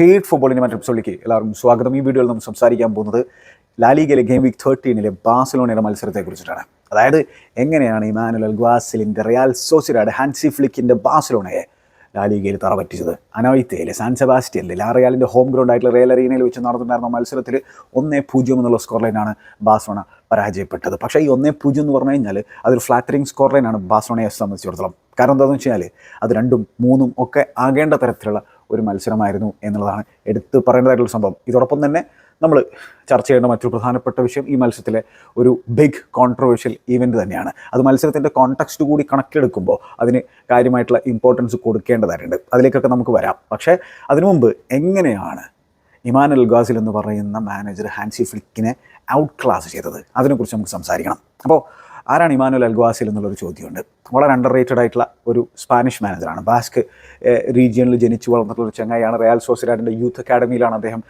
Feed ഫുട്ബോളിന്റെ മറ്റൊരു എപ്പിസോഡിലേക്ക് എല്ലാവർക്കും സ്വാഗതം. ഈ വീഡിയോയിൽ നമ്മൾ സംസാരിക്കാൻ പോകുന്നത് ലാലിഗയിലെ ഗെയിം വീക്ക് തേർട്ടീനിലെ ബാഴ്സലോണയുടെ മത്സരത്തെ കുറിച്ചിട്ടാണ്. അതായത് എങ്ങനെയാണ് ഇമാനുവൽ ഗ്വാസിലിന്റെ റിയാൽ സോസിഡാഡ് ഹാൻസി ഫ്ലിക്കിന്റെ ബാഴ്സലോണയെ ലാലിഗയിൽ തറപറ്റിച്ചത്? അനോയിത്തയിലെ സാൻ സെബാസ്റ്റ്യനിലെ ലാറിയാലിന്റെ ഹോം ഗ്രൗണ്ട് ആയിട്ടുള്ള റയൽ അറീനയിൽ വെച്ച് നടന്നിട്ടുണ്ടായിരുന്ന മത്സരത്തിൽ ഒന്നേ പൂജ്യം എന്നുള്ള സ്കോർ ലൈനാണ് ബാഴ്സലോണ പരാജയപ്പെട്ടത്. പക്ഷേ ഈ ഒന്നേ പൂജ്യം എന്ന് പറഞ്ഞു കഴിഞ്ഞാൽ അതൊരു ഫ്ലാറ്ററിങ് സ്കോർ ലൈനാണ് ബാഴ്സലോണയെ സംബന്ധിച്ചിടത്തോളം. കാരണം എന്താണെന്ന് വെച്ച് കഴിഞ്ഞാൽ അത് രണ്ടും മൂന്നും ഒക്കെ ആകേണ്ട തരത്തിലുള്ള ഒരു മത്സരമായിരുന്നു എന്നുള്ളതാണ് എടുത്തു പറയേണ്ടതായിട്ടുള്ള സംഭവം. ഇതോടൊപ്പം തന്നെ നമ്മൾ ചർച്ച ചെയ്യേണ്ട മറ്റൊരു പ്രധാനപ്പെട്ട വിഷയം ഈ മത്സരത്തിലെ ഒരു ബിഗ് കോൺട്രവേഴ്ഷ്യൽ ഈവന്റ് തന്നെയാണ്. അത് മത്സരത്തിന്റെ കോൺടെക്സ്റ്റ് കൂടി കണക്കിലെടുക്കുമ്പോൾ അതിന് കാര്യമായിട്ടുള്ള ഇമ്പോർട്ടൻസ് കൊടുക്കേണ്ടതായിട്ടുണ്ട്. അതിലേക്കൊക്കെ നമുക്ക് വരാം. പക്ഷേ അതിനു മുമ്പ് എങ്ങനെയാണ് ഇമാനുൽ ഗാസിൽ എന്ന് പറയുന്ന മാനേജർ ഹാൻസി ഫ്ലിക്കിനെ ഔട്ട് ക്ലാസ് ചെയ്തത്? അതിനെക്കുറിച്ച് നമുക്ക് സംസാരിക്കണം. അപ്പോൾ ആരാണ് ഇമാനുൽ അൽഗ്വാസിൽ എന്നുള്ളൊരു ചോദ്യമുണ്ട്. വളരെ അണ്ടർ റേറ്റഡ് ആയിട്ടുള്ള ഒരു സ്പാനിഷ് മാനേജറാണ് ബാസ്ക് റീജിയനിൽ ജനിച്ചു വളർന്നിട്ടുള്ള ഒരു ചങ്ങായിയാണ്. റയൽ സോസിഡാഡിന്റെ യൂത്ത് അക്കാഡമിയിലാണ് അദ്ദേഹം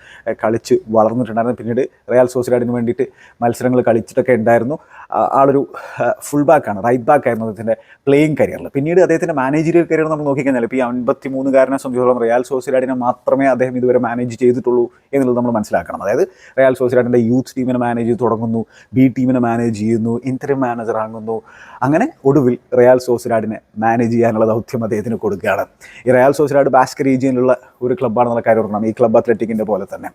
കളിച്ച് വളർന്നിട്ടുണ്ടായിരുന്നത്. പിന്നീട് റയൽ സോസിഡാഡിന് വേണ്ടിയിട്ട് മത്സരങ്ങൾ കളിച്ചിട്ടൊക്കെ ഉണ്ടായിരുന്നു. ആളൊരു ഫുൾ ബാക്കാണ് റൈറ്റ് ബാക്ക് ആയിരുന്നു അദ്ദേഹത്തിന്റെ പ്ലേയിങ് കരിയറിൽ പിന്നീട് അദ്ദേഹത്തിന്റെ മാനേജറിയൽ കരിയർ നമ്മൾ നോക്കിക്കഴിഞ്ഞാൽ ഇപ്പോൾ ഈ അൻപത്തി മൂന്നുകാരനെ സംബന്ധിച്ചിടത്തോളം റയൽ സോസിലാഡിനെ മാത്രമേ അദ്ദേഹം ഇതുവരെ മാനേജ് ചെയ്തിട്ടുള്ളൂ എന്നുള്ളത് നമ്മൾ മനസ്സിലാക്കണം. അതായത് റയൽ സോസിലാഡിന്റെ യൂത്ത് ടീമിനെ മാനേജ് ചെയ്ത് തുടങ്ങുന്നു ബി ടീമിനെ മാനേജ് ചെയ്യുന്നു ഇന്ററിം മാനേജർ ആകുന്നു. അങ്ങനെ ഒടുവിൽ റയൽ സോസിലാഡിനെ മാനേജ് ചെയ്യാനുള്ള ദൗത്യം അദ്ദേഹത്തിന് കൊടുക്കുകയാണ്. ഈ റയൽ സോസിലാഡ് ബാസ്ക് റീജിയനിലുള്ള ഒരു ക്ലബ്ബാണെന്നുള്ള കാര്യം ഓർക്കണം. ഈ ക്ലബ്ബ് അത്ലറ്റിക്കിന്റെ പോലെ തന്നെ.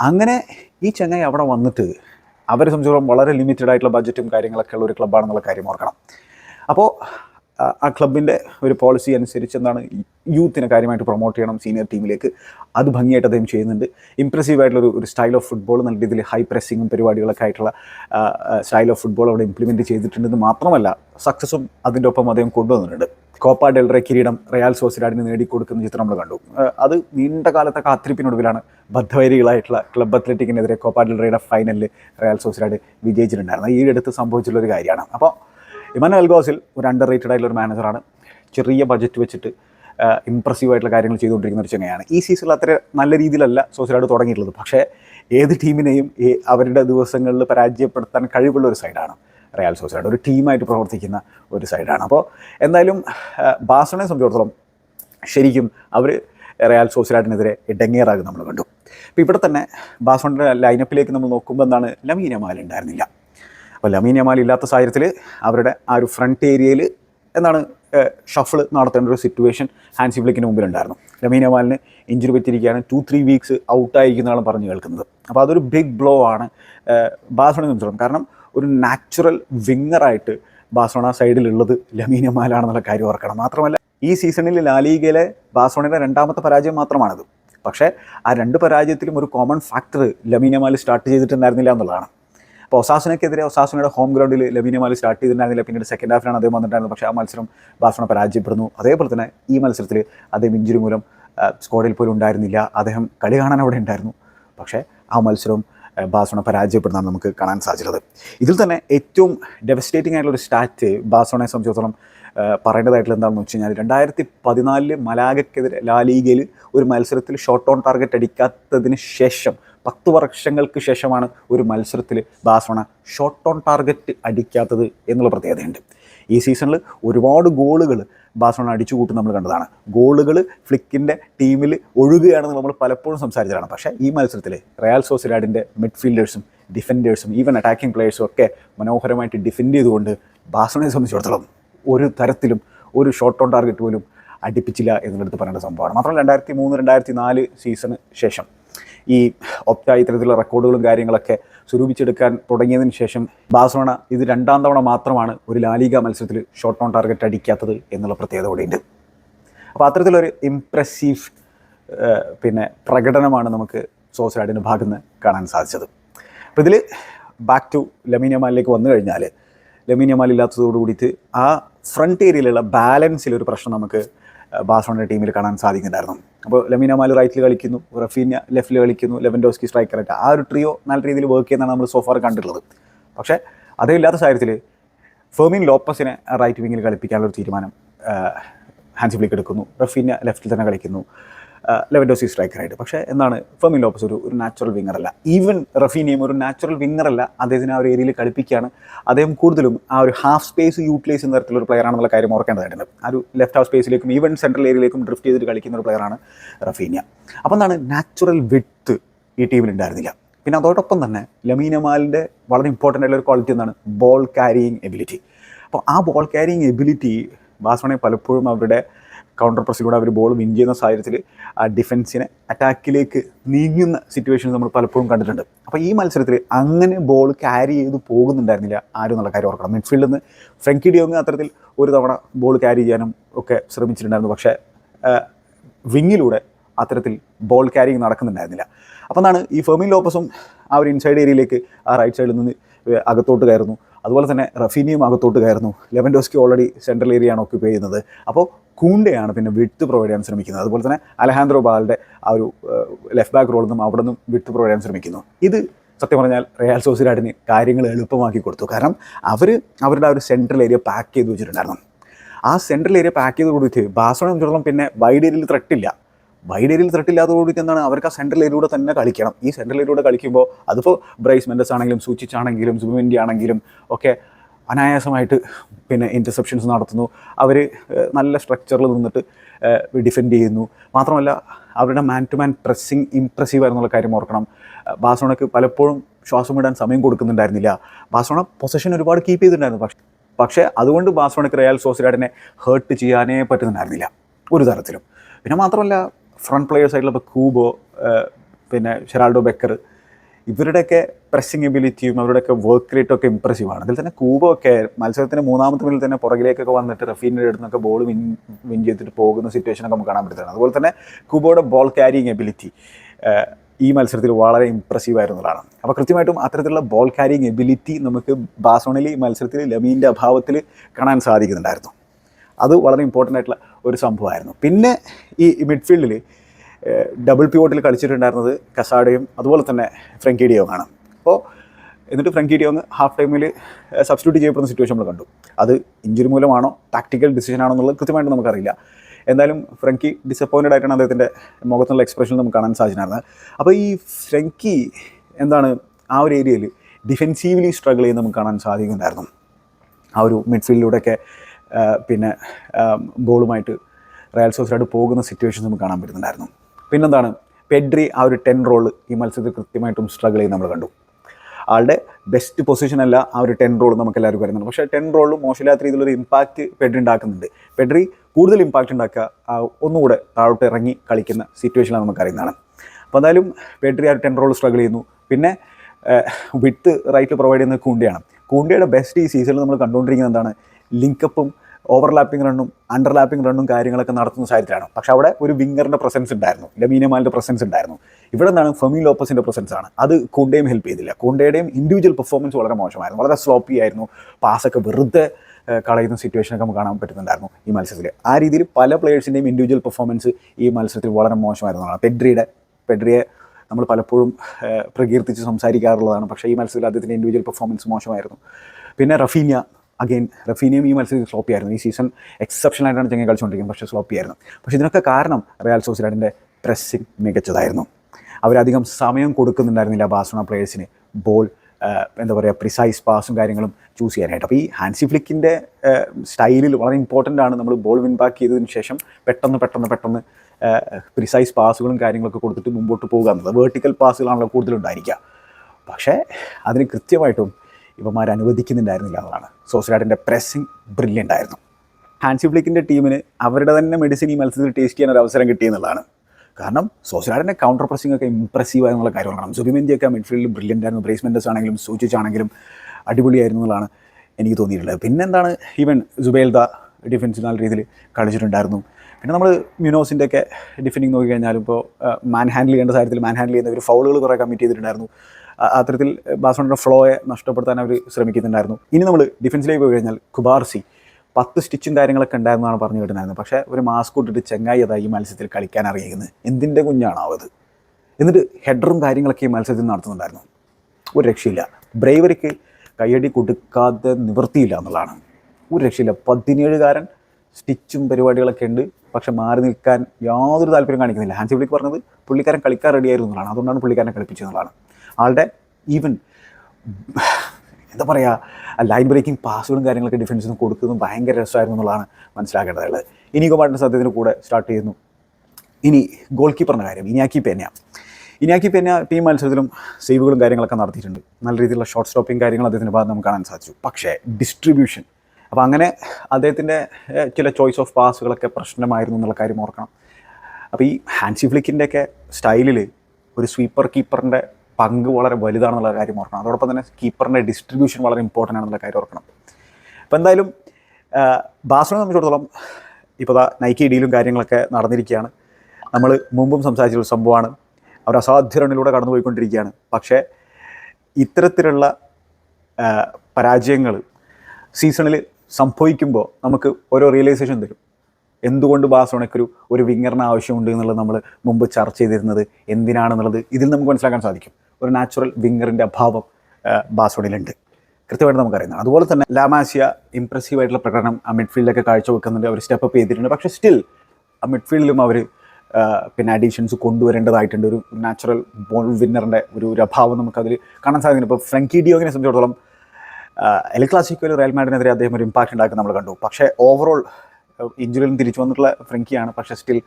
അങ്ങനെ ഈ ചങ്ങായി അവിടെ വന്നിട്ട് അവരെ സംബന്ധിച്ചോളം വളരെ ലിമിറ്റഡ് ആയിട്ടുള്ള ബഡ്ജറ്റും കാര്യങ്ങളൊക്കെ ഉള്ള ഒരു ക്ലബ്ബാണെന്നുള്ള കാര്യം ഓർക്കണം. അപ്പോൾ ആ- ക്ലബിന്റെ ഒരു പോളിസി അനുസരിച്ച് എന്താണ് യൂത്തിനെ കാര്യമായിട്ട് പ്രൊമോട്ട് ചെയ്യണം സീനിയർ ടീമിലേക്ക് അത് ഭംഗിയായിട്ട് അദ്ദേഹം ചെയ്യുന്നുണ്ട്. ഇംപ്രസീവ് ആയിട്ടുള്ള ഒരു സ്റ്റൈൽ ഓഫ് ഫുട്ബോൾ നല്ല രീതിയിൽ ഹൈ പ്രസ്സിങ്ങും പരിപാടികളൊക്കെ ആയിട്ടുള്ള സ്റ്റൈൽ ഓഫ് ഫുട്ബോൾ അവിടെ ഇംപ്ലിമെന്റ് ചെയ്തിട്ടുണ്ടെന്ന് മാത്രമല്ല സക്സസും അതിന്റെ ഒപ്പം അദ്ദേഹം കൊണ്ടുവന്നിട്ടുണ്ട്. കോപ്പ ഡെൽറെ കിരീടം റയൽ സോസിഡാഡിന് നേടിക്കൊടുക്കുന്ന ചിത്രം നമ്മൾ കണ്ടു. അത് നീണ്ട കാലത്തെ കാത്തിരിപ്പിനൊടുവിലാണ് ബദ്ധവൈരികളായിട്ടുള്ള ക്ലബ് അത്ലറ്റിക്കിനെതിരെ കോപ്പ ഡെൽറയുടെ ഫൈനലിൽ റയൽ സോസിഡാഡ് വിജയിച്ചിട്ടുണ്ടായിരുന്നത്. ഈ അടുത്ത് സംഭവിച്ചുള്ള ഒരു കാര്യമാണ്. അപ്പോൾ ഇമാനുവൽ അൽഗോസിൽ ഒരു അണ്ടർ റേറ്റഡ് ആയിട്ടുള്ള ഒരു മാനേജറാണ് ചെറിയ ബജറ്റ് വെച്ചിട്ട് ഇമ്പ്രസീവ് ആയിട്ടുള്ള കാര്യങ്ങൾ ചെയ്തുകൊണ്ടിരിക്കുന്ന ഒരു ചെങ്ങയാണ്. ഈ സീസണിൽ അത്ര നല്ല രീതിയിലല്ല സോസിഡാഡ് തുടങ്ങിയിട്ടുള്ളത്. പക്ഷേ ഏത് ടീമിനെയും അവരുടെ ദിവസങ്ങളിൽ പരാജയപ്പെടുത്താൻ കഴിവുള്ള ഒരു സൈഡാണ് റയൽ സോസൈഡ് ഒരു ടീമായിട്ട് പ്രവർത്തിക്കുന്ന ഒരു സൈഡാണ്. അപ്പോൾ എന്തായാലും ബാസണെ സംബന്ധിച്ചിടത്തോളം ശരിക്കും അവർ റയൽ സോസിലാഡിനെതിരെ ഇടങ്ങേറാകും നമ്മൾ കണ്ടു. അപ്പോൾ ഇവിടെ തന്നെ ബാസോണിന്റെ ലൈനപ്പിലേക്ക് നമ്മൾ നോക്കുമ്പോൾ എന്താണ്? ലമീൻ അമാൽ ഉണ്ടായിരുന്നില്ല. അപ്പോൾ ലമീൻ അമാൽ ഇല്ലാത്ത സാഹചര്യത്തിൽ അവരുടെ ആ ഒരു ഫ്രണ്ട് ഏരിയയിൽ എന്താണ് ഷഫിൾ നടത്തേണ്ട ഒരു സിറ്റുവേഷൻ ഹാൻസി ഫ്ലിക്കിന് മുമ്പിലുണ്ടായിരുന്നു. ലമീൻ അമാലിന് ഇഞ്ചുറി പറ്റിയിരിക്കുകയാണ്. ടു ത്രീ വീക്സ് ഔട്ടായിരിക്കുന്നതാണ് പറഞ്ഞു കേൾക്കുന്നത്. അപ്പോൾ അതൊരു ബിഗ് ബ്ലോ ആണ് ബാസോണിനെ സംബന്ധിച്ചിടത്തോളം. കാരണം ഒരു നാച്ചുറൽ വിങ്ങറായിട്ട് ബാസോണ സൈഡിലുള്ളത് ലമീൻ മാലാണെന്നുള്ള കാര്യം ഓർക്കണം. മാത്രമല്ല ഈ സീസണിൽ ലാലീഗയിലെ ബാസോണയുടെ രണ്ടാമത്തെ പരാജയം മാത്രമാണത്. പക്ഷേ ആ രണ്ട് പരാജയത്തിലും ഒരു common factor Lamine Yamal start ചെയ്തിട്ടുണ്ടായിരുന്നില്ല എന്നുള്ളതാണ്. അപ്പോൾ ഒസാസുനക്കെതിരെ ഒസാസുനയുടെ ഹോം ഗ്രൗണ്ടിൽ ലമീനമാൽ സ്റ്റാർട്ട് ചെയ്തിട്ടുണ്ടായിരുന്നില്ല. പിന്നീട് സെക്കൻഡ് ഹാഫിലാണ് അദ്ദേഹം വന്നിട്ടുണ്ടായിരുന്നത്. പക്ഷേ ആ മത്സരം ബാസോണ പരാജയപ്പെടുന്നു. അതേപോലെ തന്നെ ഈ മത്സരത്തിൽ അദ്ദേഹം ഇഞ്ചുറി മൂലം സ്ക്വാഡിൽ പോലും ഉണ്ടായിരുന്നില്ല. അദ്ദേഹം കളി കാണാൻ അവിടെ ഉണ്ടായിരുന്നു. പക്ഷേ ആ മത്സരവും ആ, ബാസോണ പരാജയപ്പെടുന്നതാണ് നമുക്ക് കാണാൻ സാധിച്ചത്. ഇതിൽ തന്നെ ഏറ്റവും ഡെവസ്റ്റേറ്റിംഗ് ആയിട്ടുള്ള ഒരു സ്റ്റാറ്റ് ബാസോണയെ സംബന്ധിച്ചിടത്തോളം പറയേണ്ടതായിട്ടുള്ള എന്താണെന്ന് വെച്ച് കഴിഞ്ഞാൽ രണ്ടായിരത്തി പതിനാലിൽ മലാഗക്കെതിരെ ലാലീഗയിൽ ഒരു മത്സരത്തിൽ ഷോർട്ട് ഓൺ ടാർഗറ്റ് അടിക്കാത്തതിന് ശേഷം പത്ത് വർഷങ്ങൾക്ക് ശേഷമാണ് ഒരു മത്സരത്തിൽ ബാസോണ ഷോർട്ട് ഓൺ ടാർഗറ്റ് അടിക്കാത്തത് എന്നുള്ള പ്രത്യേകതയുണ്ട്. ഈ സീസണിൽ ഒരുപാട് ഗോളുകൾ ബാസോണ അടിച്ചു കൂട്ടും നമ്മൾ കണ്ടതാണ്. ഗോളുകൾ ഫ്ലിക്കിന്റെ ടീമിൽ ഒഴുകുകയാണെന്ന് നമ്മൾ പലപ്പോഴും സംസാരിച്ചതാണ്. പക്ഷേ ഈ മത്സരത്തിൽ റയൽ സോസിലാഡിന്റെ മിഡ്ഫീൽഡേഴ്സും ഡിഫൻഡേഴ്സും ഈവൻ അറ്റാക്കിംഗ് പ്ലേയേഴ്സും ഒക്കെ മനോഹരമായിട്ട് ഡിഫെൻഡ് ചെയ്തുകൊണ്ട് ബാസോണയെ സംബന്ധിച്ചിടത്തോളം ഒരു തരത്തിലും ഒരു ഷോർട്ട് ഓൺ ടാർഗറ്റ് പോലും അടിപ്പിച്ചില്ല എന്നുള്ളത് പറയേണ്ട സംഭവമാണ്. മാത്രമല്ല രണ്ടായിരത്തി മൂന്ന് രണ്ടായിരത്തി നാല് സീസണ് ശേഷം ഈ ഒപ്റ്റ ഇത്തരത്തിലുള്ള റെക്കോർഡുകളും കാര്യങ്ങളൊക്കെ സ്വരൂപിച്ചെടുക്കാൻ തുടങ്ങിയതിന് ശേഷം ബാഴ്സലോണ ഇത് രണ്ടാം തവണ മാത്രമാണ് ഒരു ലാലിക മത്സരത്തിൽ ഷോട്ട് ഓൺ ടാർഗറ്റ് അടിക്കാത്തത് എന്നുള്ള പ്രത്യേകത കൂടിയുണ്ട്. അപ്പോൾ അത്തരത്തിലൊരു ഇംപ്രസീവ് പിന്നെ പ്രകടനമാണ് നമുക്ക് സോസിലാഡിന്റെ ഭാഗത്ത് നിന്ന് കാണാൻ സാധിച്ചത്. അപ്പോൾ ഇതിൽ ബാക്ക് ടു ലമീനിയമാലിലേക്ക് വന്നു കഴിഞ്ഞാൽ ലമീനിയമാൽ ഇല്ലാത്തതോട് കൂടിയിട്ട് ആ ഫ്രണ്ട് ഏരിയയിലുള്ള ബാലൻസിൽ ഒരു പ്രശ്നം നമുക്ക് ബാസോണിന്റെ ടീമിൽ കാണാൻ സാധിക്കുന്നുണ്ടായിരുന്നു. അപ്പോൾ ലമീനമാൽ റൈറ്റിൽ കളിക്കുന്നു റഫീന ലെഫ്റ്റിൽ കളിക്കുന്നു ലെവൻഡോസ്കി സ്ട്രൈക്കറായിട്ട് ആ ഒരു ട്രിയോ നല്ല രീതിയിൽ വർക്ക് ചെയ്യുന്നതാണ് നമ്മൾ സോഫാർ കണ്ടിട്ടുള്ളത്. പക്ഷേ അതേ ഇല്ലാത്ത സാഹചര്യത്തിൽ ഫെർമിൻ ലോപ്പസിനെ റൈറ്റ് വിങ്ങിൽ കളിപ്പിക്കാനുള്ള ഒരു തീരുമാനം ഹാൻസി ഫ്ലിക്ക് എടുക്കുന്നു. റഫീന ലെഫ്റ്റിൽ തന്നെ കളിക്കുന്നു. ലെവൻഡോസി സ്ട്രൈക്കറായിട്ട് പക്ഷേ എന്താണ് ഫെമിൻ ലോപ്പസ് ഒരു ഒരു നാച്ചുറൽ വിങ്ങർ അല്ല. ഈവൻ റഫീനിയും ഒരു നാച്ചുറൽ വിങ്ങർ അല്ല. അദ്ദേഹത്തിന് ആ ഒരു ഏരിയയിൽ കളിപ്പിക്കുകയാണ്. അദ്ദേഹം കൂടുതലും ആ ഒരു ഹാഫ് സ്പേസ് യൂട്ടിലൈസ് ചെയ്യുന്ന തരത്തിലുള്ള പ്ലെയർ ആണെന്നുള്ള കാര്യം ഓർക്കേണ്ടതായിട്ടുണ്ട്. ആ ഒരു ലെഫ്റ്റ് ഹാഫ് സ്പേസിലേക്കും ഈവൻ സെൻട്രൽ ഏരിയയിലേക്കും ഡ്രിഫ്റ്റ് ചെയ്തിട്ട് കളിക്കുന്ന ഒരു പ്ലെയറാണ് റഫീനിയ അപ്പോൾ എന്താണ് നാച്ചുറൽ വിത്ത് ഈ ടീമിൽ ഉണ്ടായിരുന്നില്ല. പിന്നെ അതോടൊപ്പം തന്നെ ലമീനമാലിന്റെ വളരെ ഇമ്പോർട്ടന്റ് ആയിട്ടുള്ള ഒരു ക്വാളിറ്റി എന്താണ് ബോൾ ക്യാരിയിങ് എബിലിറ്റി അപ്പോൾ ആ ബോൾ ക്യാരിയിങ് എബിലിറ്റി ബാസ്മണെ പലപ്പോഴും അവരുടെ കൗണ്ടർ പ്രസ്സിലൂടെ അവർ ബോൾ വിൻ ചെയ്യുന്ന സാഹചര്യത്തിൽ ആ ഡിഫൻസിനെ അറ്റാക്കിലേക്ക് നീങ്ങുന്ന സിറ്റുവേഷൻസ് നമ്മൾ പലപ്പോഴും കണ്ടിട്ടുണ്ട്. അപ്പോൾ ഈ മത്സരത്തിൽ അങ്ങനെ ബോൾ ക്യാരി ചെയ്ത് പോകുന്നുണ്ടായിരുന്നില്ല ആരും എന്നുള്ള കാര്യം ഓർക്കണം. മിഡ്ഫീൽഡിൽ നിന്ന് ഫ്രങ്കി ഡിയോങ് അത്തരത്തിൽ ഒരു തവണ ബോൾ ക്യാരി ചെയ്യാനും ഒക്കെ ശ്രമിച്ചിട്ടുണ്ടായിരുന്നു. പക്ഷേ വിങ്ങിലൂടെ അത്തരത്തിൽ ബോൾ ക്യാരിങ് നടക്കുന്നുണ്ടായിരുന്നില്ല. അപ്പോൾ എന്നാണ് ഈ ഫെർമിൻ ലോപ്പസും ആ ഒരു ഇൻസൈഡ് ഏരിയയിലേക്ക് ആ റൈറ്റ് സൈഡിൽ നിന്ന് അകത്തോട്ട് കയറുന്നു. അതുപോലെ തന്നെ റഫീനിയും അകത്തോട്ട് കയറുന്നു. ലെവൻഡോസ്കി ഓൾറെഡി സെൻട്രൽ ഏരിയ ആണ് ഓക്യുപ്പൈ ചെയ്യുന്നത്. അപ്പോൾ കൂണ്ടയാണ് പിന്നെ വിട്ട് പ്രൊവൈഡ് ചെയ്യാൻ ശ്രമിക്കുന്നത്. അതുപോലെ തന്നെ അലഹാൻഡ്രോ ബാലിന്റെ ആ ഒരു ലെഫ്റ്റ് ബാക്ക് റോളിൽ നിന്നും അവിടെ നിന്നും വിട്ട് പ്രൊവൈഡ് ചെയ്യാൻ ശ്രമിക്കുന്നു. ഇത് സത്യം പറഞ്ഞാൽ റയൽ സോസിരാഡിന് കാര്യങ്ങൾ എളുപ്പമാക്കി കൊടുത്തു. കാരണം അവർ അവരുടെ ആ ഒരു സെൻട്രൽ ഏരിയ പാക്ക് ചെയ്ത് വെച്ചിട്ടുണ്ടായിരുന്നു. ആ സെൻട്രൽ ഏരിയ പാക്ക് ചെയ്ത് കൊടുത്തിട്ട് ബാസോണെ സംബന്ധിച്ചിടത്തോളം പിന്നെ വൈഡ് ഏരിയയിൽ ത്രെട്ടില്ല വൈഡ് ഏരിയയിൽ ത്രെട്ടില്ലാത്തതോടുകൂടി എന്താണ്? അവർക്ക് ആ സെൻട്രൽ ഏരിയയിലൂടെ തന്നെ കളിക്കണം. ഈ സെൻട്രൽ ഏരിയയിലൂടെ കളിക്കുമ്പോൾ അതിപ്പോൾ ബ്രൈസ് മെൻഡസ് ആണെങ്കിലും സൂചിച്ച് ആണെങ്കിലും സുബിമെൻഡി ആണെങ്കിലും ഒക്കെ അനായാസമായിട്ട് പിന്നെ ഇന്റർസെപ്ഷൻസ് നടത്തുന്നു. അവർ നല്ല സ്ട്രക്ചറിൽ നിന്നിട്ട് ഡിഫെൻഡ് ചെയ്യുന്നു. മാത്രമല്ല അവരുടെ man to man pressing impressive ആയിരുന്നുള്ള കാര്യം ഓർക്കണം. ബാസോണയ്ക്ക് പലപ്പോഴും ശ്വാസം വിടാൻ സമയം കൊടുക്കുന്നുണ്ടായിരുന്നില്ല. ബാസോണ പൊസിഷൻ ഒരുപാട് കീപ്പ് ചെയ്തിട്ടുണ്ടായിരുന്നു. പക്ഷേ പക്ഷേ അതുകൊണ്ട് ബാസോണയ്ക്ക് റയൽ സോസിലാടിനെ ഹേർട്ട് ചെയ്യാനേ പറ്റുന്നുണ്ടായിരുന്നില്ല. ഒരു തരത്തിലും. പിന്നെ മാത്രമല്ല ഫ്രണ്ട് പ്ലെയേഴ്സ് ആയിട്ടുള്ള ഇപ്പോൾ കൂബോ പിന്നെ ഷെറാൾഡോ ബെക്കർ ഇവരുടെയൊക്കെ പ്രസ്സിംഗ് എബിലിറ്റിയും അവരുടെയൊക്കെ വർക്ക് റേറ്റും ഒക്കെ ഇമ്പ്രസീവ് ആണ്. അതിൽ തന്നെ കൂബോ ഒക്കെ മത്സരത്തിന് മൂന്നാമത്തെ മിനിൽ തന്നെ പുറകിലേക്കൊക്കെ വന്നിട്ട് റഫീന്റെ അടുത്തൊക്കെ ബോൾ വിൻ വിൻ ചെയ്തിട്ട് പോകുന്ന സിറ്റുവേഷനൊക്കെ നമുക്ക് കാണാൻ പറ്റുന്നതാണ്. അതുപോലെ തന്നെ കൂബോയുടെ ബോൾ ക്യാരിങ് എബിലിറ്റി ഈ മത്സരത്തിൽ വളരെ ഇമ്പ്രസീവ് ആയിരുന്നതാണ് അപ്പോൾ കൃത്യമായിട്ടും അത്തരത്തിലുള്ള ബോൾ ക്യാരിങ് എബിലിറ്റി നമുക്ക് ബാസോണിൽ ഈ മത്സരത്തിൽ ലമീന്റെ അഭാവത്തിൽ കാണാൻ സാധിക്കുന്നുണ്ടായിരുന്നു. അത് വളരെ ഇമ്പോർട്ടന്റ് ആയിട്ടുള്ള ഒരു സംഭവമായിരുന്നു. പിന്നെ ഈ മിഡ്ഫീൽഡിൽ ഡബിൾ പിവോട്ടിൽ കളിച്ചിട്ടുണ്ടായിരുന്നത് കസാഡയും അതുപോലെ തന്നെ ഫ്രങ്കി ആണ് അപ്പോൾ എന്നിട്ട് ഫ്രങ്കി ഡിയോങ് ഹാഫ് ടൈമിൽ സബ്സ്റ്റിറ്റ്യൂട്ട് ചെയ്യപ്പെടുന്ന സിറ്റുവേഷൻ നമ്മൾ കണ്ടു. അത് ഇഞ്ചുറി മൂലമാണോ ടാക്ടിക്കൽ ഡിസിഷൻ ആണോ എന്നുള്ളത് കൃത്യമായിട്ട് നമുക്കറിയില്ല. എന്തായാലും ഫ്രങ്കി ഡിസപ്പോയിന്റഡ് ആയിട്ടാണ് അദ്ദേഹത്തിന്റെ മുഖത്തുള്ള എക്സ്പ്രഷൻ നമുക്ക് കാണാൻ സാധിച്ചിട്ടുണ്ടായിരുന്നത്. അപ്പോൾ ഈ ഫ്രങ്കി എന്താണ് ആ ഒരു ഏരിയയിൽ ഡിഫെൻസീവ്ലി സ്ട്രഗിൾ ചെയ്യുന്ന നമുക്ക് കാണാൻ സാധിക്കുന്നുണ്ടായിരുന്നു. ആ ഒരു മിഡ്ഫീൽഡിലൂടെയൊക്കെ പിന്നെ ഗോളുമായിട്ട് റയൽ സോസിലായിട്ട് പോകുന്ന സിറ്റുവേഷൻസ് നമുക്ക് കാണാൻ പറ്റുന്നുണ്ടായിരുന്നു. പിന്നെന്താണ്? പെഡ്രി ആ ഒരു ടെൻ റോൾ ഈ മത്സരത്തിൽ കൃത്യമായിട്ടും സ്ട്രഗിൾ ചെയ്ത് നമ്മൾ കണ്ടു. ആളുടെ ബെസ്റ്റ് പൊസിഷൻ അല്ല ആ ഒരു ടെൻ റോൾ നമുക്ക് എല്ലാവർക്കും വരുന്നുണ്ട് പക്ഷേ ടെൻ റോളും മോശമില്ലാത്ത രീതിയിലൊരു ഇമ്പാക്റ്റ് പെഡ്രി ഉണ്ടാക്കുന്നുണ്ട്. പെഡ്രി കൂടുതൽ ഇമ്പാക്റ്റ് ഉണ്ടാക്കുക ഒന്നുകൂടെ താഴോട്ട് ഇറങ്ങി കളിക്കുന്ന സിറ്റുവേഷനാണ് നമുക്കറിയുന്നതാണ് അപ്പോൾ എന്തായാലും പെഡ്രി ആ ഒരു ടെൻ റോൾ സ്ട്രഗിൾ ചെയ്യുന്നു. പിന്നെ വിത്ത് റൈറ്റ് പ്രൊവൈഡ് ചെയ്യുന്നത് കൂണ്ടിയാണ്. കൂണ്ടിയുടെ ബെസ്റ്റ് ഈ സീസണിൽ നമ്മൾ കണ്ടുകൊണ്ടിരിക്കുന്നത് എന്താണ്? ലിങ്കപ്പും ഓവർലാപ്പിംഗ് റണ്ണും അണ്ടർലാപ്പിംഗ് റണ്ണും കാര്യങ്ങളൊക്കെ നടത്തുന്ന സാഹചര്യത്തിലാണ്. പക്ഷേ അവിടെ ഒരു വിങ്ങറിന്റെ പ്രസൻസ് ഉണ്ടായിരുന്നു. ലമീനമാലിന്റെ പ്രസൻസ് ഉണ്ടായിരുന്നു. ഇവിടെ നിന്നാണ് ഫെമി ലോപ്പസിന്റെ പ്രസൻസ് ആണ്. അത് കൂണ്ടയും ഹെൽപ്പ് ചെയ്തില്ല. കൂണ്ടയുടെയും ഇൻഡിവിജ്വൽ പെർഫോമൻസ് വളരെ മോശമായിരുന്നു. വളരെ സ്ലോപ്പി ആയിരുന്നു. പാസ്സൊക്കെ വെറുതെ കളയുന്ന സിറ്റുവേഷനൊക്കെ നമുക്ക് കാണാൻ പറ്റുന്നുണ്ടായിരുന്നു ഈ മത്സരത്തിൽ ആ രീതിയിൽ പല പ്ലേയേഴ്സിന്റെയും ഇൻഡിവിജ്വൽ പെർഫോമൻസ് ഈ മത്സരത്തിൽ വളരെ മോശമായിരുന്നതാണ് പെഡ്രിയുടെ പെഡ്രിയെ നമ്മൾ പലപ്പോഴും പ്രകീർത്തിച്ച് സംസാരിക്കാറുള്ളതാണ്. പക്ഷേ ഈ മത്സരത്തിൽ അദ്ദേഹത്തിന്റെ ഇൻഡിവിജ്വൽ പെർഫോമൻസ് മോശമായിരുന്നു. പിന്നെ റഫീനിയ അഗെയിൻ റഫീനിയും ഈ മത്സരത്തിൽ സ്ലോപ്പി ആയിരുന്നു. ഈ സീസൺ എക്സെപ്ഷൻ ആയിട്ടാണ് ചെങ്ങ കളിച്ചുകൊണ്ടിരിക്കുന്നത്. പക്ഷേ സ്ലോപ്പി ആയിരുന്നു. പക്ഷേ ഇതിനൊക്കെ കാരണം റയൽ സോസിലാഡിന്റെ പ്രസ്സിങ് മികച്ചതായിരുന്നു. അവരധികം സമയം കൊടുക്കുന്നുണ്ടായിരുന്നില്ല ബാഴ്സലോണ പ്ലേയേഴ്സിന് ബോൾ എന്താ പറയുക പ്രിസൈസ് പാസും കാര്യങ്ങളും ചൂസ് ചെയ്യാനായിട്ട്. അപ്പോൾ ഈ ഹാൻസി ഫ്ലിക്കിന്റെ സ്റ്റൈലിൽ വളരെ ഇമ്പോർട്ടന്റ് ആണ് നമ്മൾ ബോൾ വിൻ ബാക്ക് ചെയ്തതിന് ശേഷം പെട്ടെന്ന് പെട്ടെന്ന് പെട്ടെന്ന് പ്രിസൈസ് പാസുകളും കാര്യങ്ങളൊക്കെ കൊടുത്തിട്ട് മുമ്പോട്ട് പോകുക എന്നത് വേർട്ടിക്കൽ പാസുകളാണല്ലോ കൂടുതലുണ്ടായിരിക്കുക. പക്ഷേ അതിന് കൃത്യമായിട്ടും ഇവന്മാർ അനുവദിക്കുന്നുണ്ടായിരുന്നില്ല എന്നതാണ് സോസിലാട്ടിന്റെ പ്രസ്സിങ് ബ്രില്യന്റ് ആയിരുന്നു. ഹാൻസി ഫ്ലിക്കിന്റെ ടീമിന് അവരുടെ തന്നെ മെഡിസിൻ ഈ മത്സരത്തിൽ ടേസ്റ്റ് ചെയ്യാൻ ഒരു അവസരം കിട്ടിയെന്നുള്ളതാണ് കാരണം സോസിലാടിന്റെ കൗണ്ടർ പ്രസ്സിംഗ് ഒക്കെ ഇമ്പ്രസീവ് ആയെന്നുള്ള കാര്യങ്ങളാണ് സുബിമെൻജിയൊക്കെ മിഡ്ഫീൽഡിൽ ബ്രില്യന്റ് ആയിരുന്നു. ബ്രേസ്മെന്റസ് ആണെങ്കിലും സൂചിച്ച് ആണെങ്കിലും അടിപൊളിയായിരുന്നു എന്നുള്ളതാണ് എനിക്ക് തോന്നിയിട്ടുള്ളത്. പിന്നെന്താണ്? ഈവൻ ജുബേൽദ ഡിഫൻസ് നല്ല രീതിയിൽ കളിച്ചിട്ടുണ്ടായിരുന്നു. പിന്നെ നമ്മൾ മ്യൂനോസിന്റെ ഒക്കെ ഡിഫൻഡിങ് നോക്കി കഴിഞ്ഞാൽ ഇപ്പോൾ മാൻ ഹാൻഡിൽ ചെയ്യേണ്ട കാര്യത്തിൽ മാൻ ഹാൻഡിൽ ചെയ്യുന്ന ഒരു ഫൗളുകൾ കുറേ കമ്മിറ്റ് ചെയ്തിട്ടുണ്ടായിരുന്നു. അത്തരത്തിൽ ബാസോണിന്റെ ഫ്ലോയെ നഷ്ടപ്പെടുത്താൻ അവർ ശ്രമിക്കുന്നുണ്ടായിരുന്നു. ഇനി നമ്മൾ ഡിഫൻസിലേക്ക് പോയി കഴിഞ്ഞാൽ കുബാർസി പത്ത് സ്റ്റിച്ചും കാര്യങ്ങളൊക്കെ ഉണ്ടായിരുന്നാണ് പറഞ്ഞു കേട്ടിട്ടുണ്ടായിരുന്നത്. പക്ഷേ ഒരു മാസ്ക് ഇട്ടിട്ട് ചെങ്ങായി അതായി കളിക്കാൻ അറിയിക്കുന്നത് എന്തിന്റെ കുഞ്ഞാണോ അത്? എന്നിട്ട് ഹെഡറും കാര്യങ്ങളൊക്കെ ഈ മത്സരത്തിൽ നടത്തുന്നുണ്ടായിരുന്നു. ഒരു രക്ഷയില്ല. ബ്രൈവറിക്ക് കയ്യടി കൊടുക്കാതെ നിവൃത്തിയില്ല എന്നുള്ളതാണ്. ഒരു രക്ഷയില്ല. പതിനേഴുകാരൻ സ്റ്റിച്ചും പരിപാടികളൊക്കെ ഉണ്ട്. പക്ഷെ മാറി നിൽക്കാൻ യാതൊരു താല്പര്യം കാണിക്കുന്നില്ല. ഹാൻസി പുള്ളിക്ക് പറഞ്ഞത് പുള്ളിക്കാരൻ കളിക്കാൻ റെഡിയായിരുന്നു എന്നുള്ളതാണ്. അതുകൊണ്ടാണ് പുള്ളിക്കാരനെ കളിപ്പിച്ചതെന്നുള്ളതാണ് ആളുടെ ഈവൻ എന്താ പറയുക ലൈൻ ബ്രേക്കിംഗ് പാസുകളും കാര്യങ്ങളൊക്കെ ഡിഫൻസിന് കൊടുക്കുന്നതും ഭയങ്കര രസമായിരുന്നു എന്നുള്ളതാണ് മനസ്സിലാക്കേണ്ടതുള്ളത്. ഇനിഗോ മാർട്ടിൻസ് അദ്ദേഹത്തിന് കൂടെ സ്റ്റാർട്ട് ചെയ്യുന്നു. ഇനി ഗോൾ കീപ്പറിന്റെ കാര്യം ഇനിയാക്കി പെന്നെ. ഇനിയാക്കി പെന്ന ടീം മത്സരത്തിലും സേവുകളും കാര്യങ്ങളൊക്കെ നടത്തിയിട്ടുണ്ട്. നല്ല രീതിയിലുള്ള ഷോർട്ട് സ്റ്റോപ്പിംഗ് കാര്യങ്ങൾ അദ്ദേഹത്തിന്റെ ഭാഗത്ത് നമുക്ക് കാണാൻ സാധിച്ചു. പക്ഷേ ഡിസ്ട്രിബ്യൂഷൻ അപ്പോൾ അങ്ങനെ അദ്ദേഹത്തിന്റെ ചില ചോയ്സ് ഓഫ് പാസുകളൊക്കെ പ്രശ്നമായിരുന്നു എന്നുള്ള കാര്യം ഓർക്കണം. അപ്പോൾ ഈ ഹാൻസി ഫ്ലിക്കിന്റെയൊക്കെ സ്റ്റൈലിൽ ഒരു സ്വീപ്പർ കീപ്പറിന്റെ പങ്ക് വളരെ വലുതാണെന്നുള്ള കാര്യം ഓർക്കണം. അതോടൊപ്പം തന്നെ കീപ്പറിന്റെ ഡിസ്ട്രിബ്യൂഷൻ വളരെ ഇമ്പോർട്ടന്റ് ആണെന്നുള്ള കാര്യം ഓർക്കണം. അപ്പോൾ എന്തായാലും ബാസിനെ സംബന്ധിച്ചിടത്തോളം ഇപ്പോൾ നൈക്കി ഡീലും കാര്യങ്ങളൊക്കെ നടന്നിരിക്കുകയാണ്. നമ്മൾ മുമ്പും സംസാരിച്ചൊരു സംഭവമാണ്. അവർ അസാധ്യ റണ്ണിലൂടെ കടന്നു പോയിക്കൊണ്ടിരിക്കുകയാണ് പക്ഷേ ഇത്തരത്തിലുള്ള പരാജയങ്ങൾ സീസണിൽ സംഭവിക്കുമ്പോൾ നമുക്ക് ഓരോ റിയലൈസേഷൻ തരും. എന്തുകൊണ്ട് ബാസോണയ്ക്കൊരു ഒരു വിങ്ങറിന് ആവശ്യമുണ്ട് എന്നുള്ളത് നമ്മൾ മുമ്പ് ചർച്ച ചെയ്തിരുന്നത് എന്തിനാണെന്നുള്ളത് ഇതിൽ നമുക്ക് മനസ്സിലാക്കാൻ സാധിക്കും. ഒരു നാച്ചുറൽ വിങ്ങറിന്റെ അഭാവം ബാസോണിലുണ്ട് കൃത്യമായിട്ട് നമുക്കറിയുന്നത് അതുപോലെ തന്നെ ലാമാസിയ ഇംപ്രസീവ് ആയിട്ടുള്ള പ്രകടനം ആ മിഡ്ഫീൽഡൊക്കെ കാഴ്ചവെക്കുന്നുണ്ട്. അവർ സ്റ്റെപ്പ് അപ്പ് ചെയ്തിട്ടുണ്ട്. പക്ഷേ സ്റ്റിൽ ആ മിഡ്ഫീൽഡിലും അവർ പിന്നെ അഡീഷൻസ് കൊണ്ടുവരേണ്ടതായിട്ടുണ്ട്. ഒരു നാച്ചുറൽ ബോൾ വിന്നറിന്റെ ഒരു ഒരു അഭാവം നമുക്കതിൽ കാണാൻ സാധിക്കുന്നു ഇപ്പോൾ ഫ്രങ്കി ഡിയോഗിനെ സംബന്ധിച്ചിടത്തോളം എൽ ക്ലാസിക്കോയിൽ റയൽ മാഡിനെതിരെ അദ്ദേഹം ഒരു ഇമ്പാക്റ്റ് ഉണ്ടാക്കി നമ്മൾ കണ്ടു. പക്ഷേ ഓവറോൾ ഇഞ്ചുറിയിൽ തിരിച്ചു വന്നിട്ടുള്ള ഫ്രങ്കിയാണ്. പക്ഷേ സ്റ്റിൽ